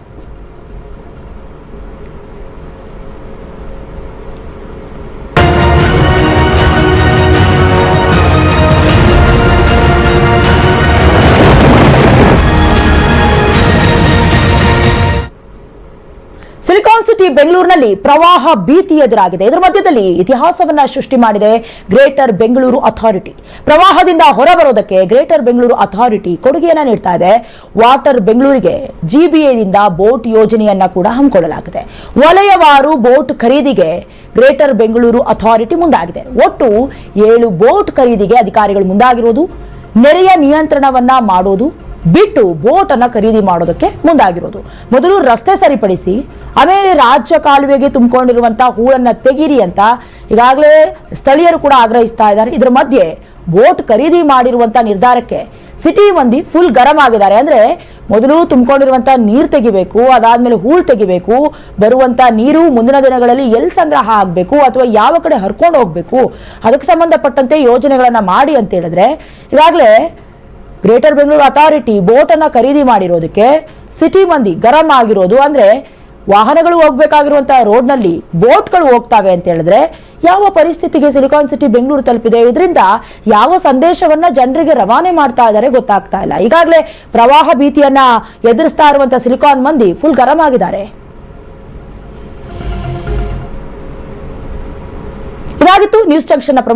ಸಿಟಿ ಬೆಂಗಳೂರಿನಲ್ಲಿ ಪ್ರವಾಹ ಭೀತಿ ಎದುರಾಗಿದೆ. ಇದರ ಮಧ್ಯದಲ್ಲಿ ಇತಿಹಾಸವನ್ನ ಸೃಷ್ಟಿ ಮಾಡಿದೆ ಗ್ರೇಟರ್ ಬೆಂಗಳೂರು ಅಥಾರಿಟಿ. ಪ್ರವಾಹದಿಂದ ಹೊರಬರೋದಕ್ಕೆ ಗ್ರೇಟರ್ ಬೆಂಗಳೂರು ಅಥಾರಿಟಿ ಕೊಡುಗೆಯನ್ನ ನೀಡ್ತಾ ಇದೆ. ವಾಟರ್ ಬೆಂಗಳೂರಿಗೆ ಜಿಬಿಎದಿಂದ ಬೋಟ್ ಯೋಜನೆಯನ್ನ ಕೂಡ ಹಮ್ಮಿಕೊಳ್ಳಲಾಗಿದೆ. ವಲಯವಾರು ಬೋಟ್ ಖರೀದಿಗೆ ಗ್ರೇಟರ್ ಬೆಂಗಳೂರು ಅಥಾರಿಟಿ ಮುಂದಾಗಿದೆ. ಒಟ್ಟು ಏಳು ಬೋಟ್ ಖರೀದಿಗೆ ಅಧಿಕಾರಿಗಳು ಮುಂದಾಗಿರೋದು. ನೆರೆಯ ನಿಯಂತ್ರಣವನ್ನ ಮಾಡೋದು. ಬಿಟ್ಟು ಬೋಟ್ ಅನ್ನ ಖರೀದಿ ಮಾಡೋದಕ್ಕೆ ಮುಂದಾಗಿರೋದು. ಮೊದಲು ರಸ್ತೆ ಸರಿಪಡಿಸಿ, ಆಮೇಲೆ ರಾಜ್ಯ ಕಾಲುವೆಗೆ ತುಂಬಿಕೊಂಡಿರುವಂತಹ ಹೂಳನ್ನ ತೆಗೀರಿ ಅಂತ ಈಗಾಗಲೇ ಸ್ಥಳೀಯರು ಕೂಡ ಆಗ್ರಹಿಸ್ತಾ ಇದ್ದಾರೆ. ಇದರ ಮಧ್ಯೆ ಬೋಟ್ ಖರೀದಿ ಮಾಡಿರುವಂತಹ ನಿರ್ಧಾರಕ್ಕೆ ಸಿಟಿ ಮಂದಿ ಫುಲ್ ಗರಂ ಆಗಿದ್ದಾರೆ. ಅಂದ್ರೆ ಮೊದಲು ತುಂಬಿಕೊಂಡಿರುವಂತಹ ನೀರು ತೆಗಿಬೇಕು, ಅದಾದ್ಮೇಲೆ ಹೂಳು ತೆಗಿಬೇಕು ಬರುವಂತ ನೀರು ಮುಂದಿನ ದಿನಗಳಲ್ಲಿ ಎಲ್ಲಿ ಸಂಗ್ರಹ ಆಗಬೇಕು, ಅಥವಾ ಯಾವ ಕಡೆ ಹರ್ಕೊಂಡು ಹೋಗ್ಬೇಕು, ಅದಕ್ಕೆ ಸಂಬಂಧಪಟ್ಟಂತೆ ಯೋಜನೆಗಳನ್ನ ಮಾಡಿ ಅಂತ ಹೇಳಿದ್ರೆ, ಈಗಾಗಲೇ ಗ್ರೇಟರ್ ಬೆಂಗಳೂರು ಅಥಾರಿಟಿ ಬೋಟ್ ಅನ್ನ ಖರೀದಿ ಮಾಡಿರೋದಕ್ಕೆ ಸಿಟಿ ಮಂದಿ ಗರಂ ಆಗಿರೋದು ಅಂದ್ರೆ ವಾಹನಗಳು ಹೋಗ್ಬೇಕಾಗಿರುವಂತಹ ರೋಡ್ನಲ್ಲಿ ಬೋಟ್ಗಳು ಹೋಗ್ತಾವೆ ಅಂತ ಹೇಳಿದ್ರೆ ಯಾವ ಪರಿಸ್ಥಿತಿಗೆ ಸಿಲಿಕಾನ್ ಸಿಟಿ ಬೆಂಗಳೂರು ತಲುಪಿದೆ? ಇದರಿಂದ ಯಾವ ಸಂದೇಶವನ್ನ ಜನರಿಗೆ ರವಾನೆ ಮಾಡ್ತಾ ಇದ್ದಾರೆ ಗೊತ್ತಾಗ್ತಾ ಇಲ್ಲ. ಈಗಾಗಲೇ ಪ್ರವಾಹ ಭೀತಿಯನ್ನ ಎದುರಿಸ್ತಾ ಇರುವಂತಹ ಸಿಲಿಕಾನ್ ಮಂದಿ ಫುಲ್ ಗರಂ ಆಗಿದ್ದಾರೆ. ಇದಾಗಿತ್ತು ನ್ಯೂಸ್ ಜಂಕ್ಷನ್ ಪ್ರಮುಖ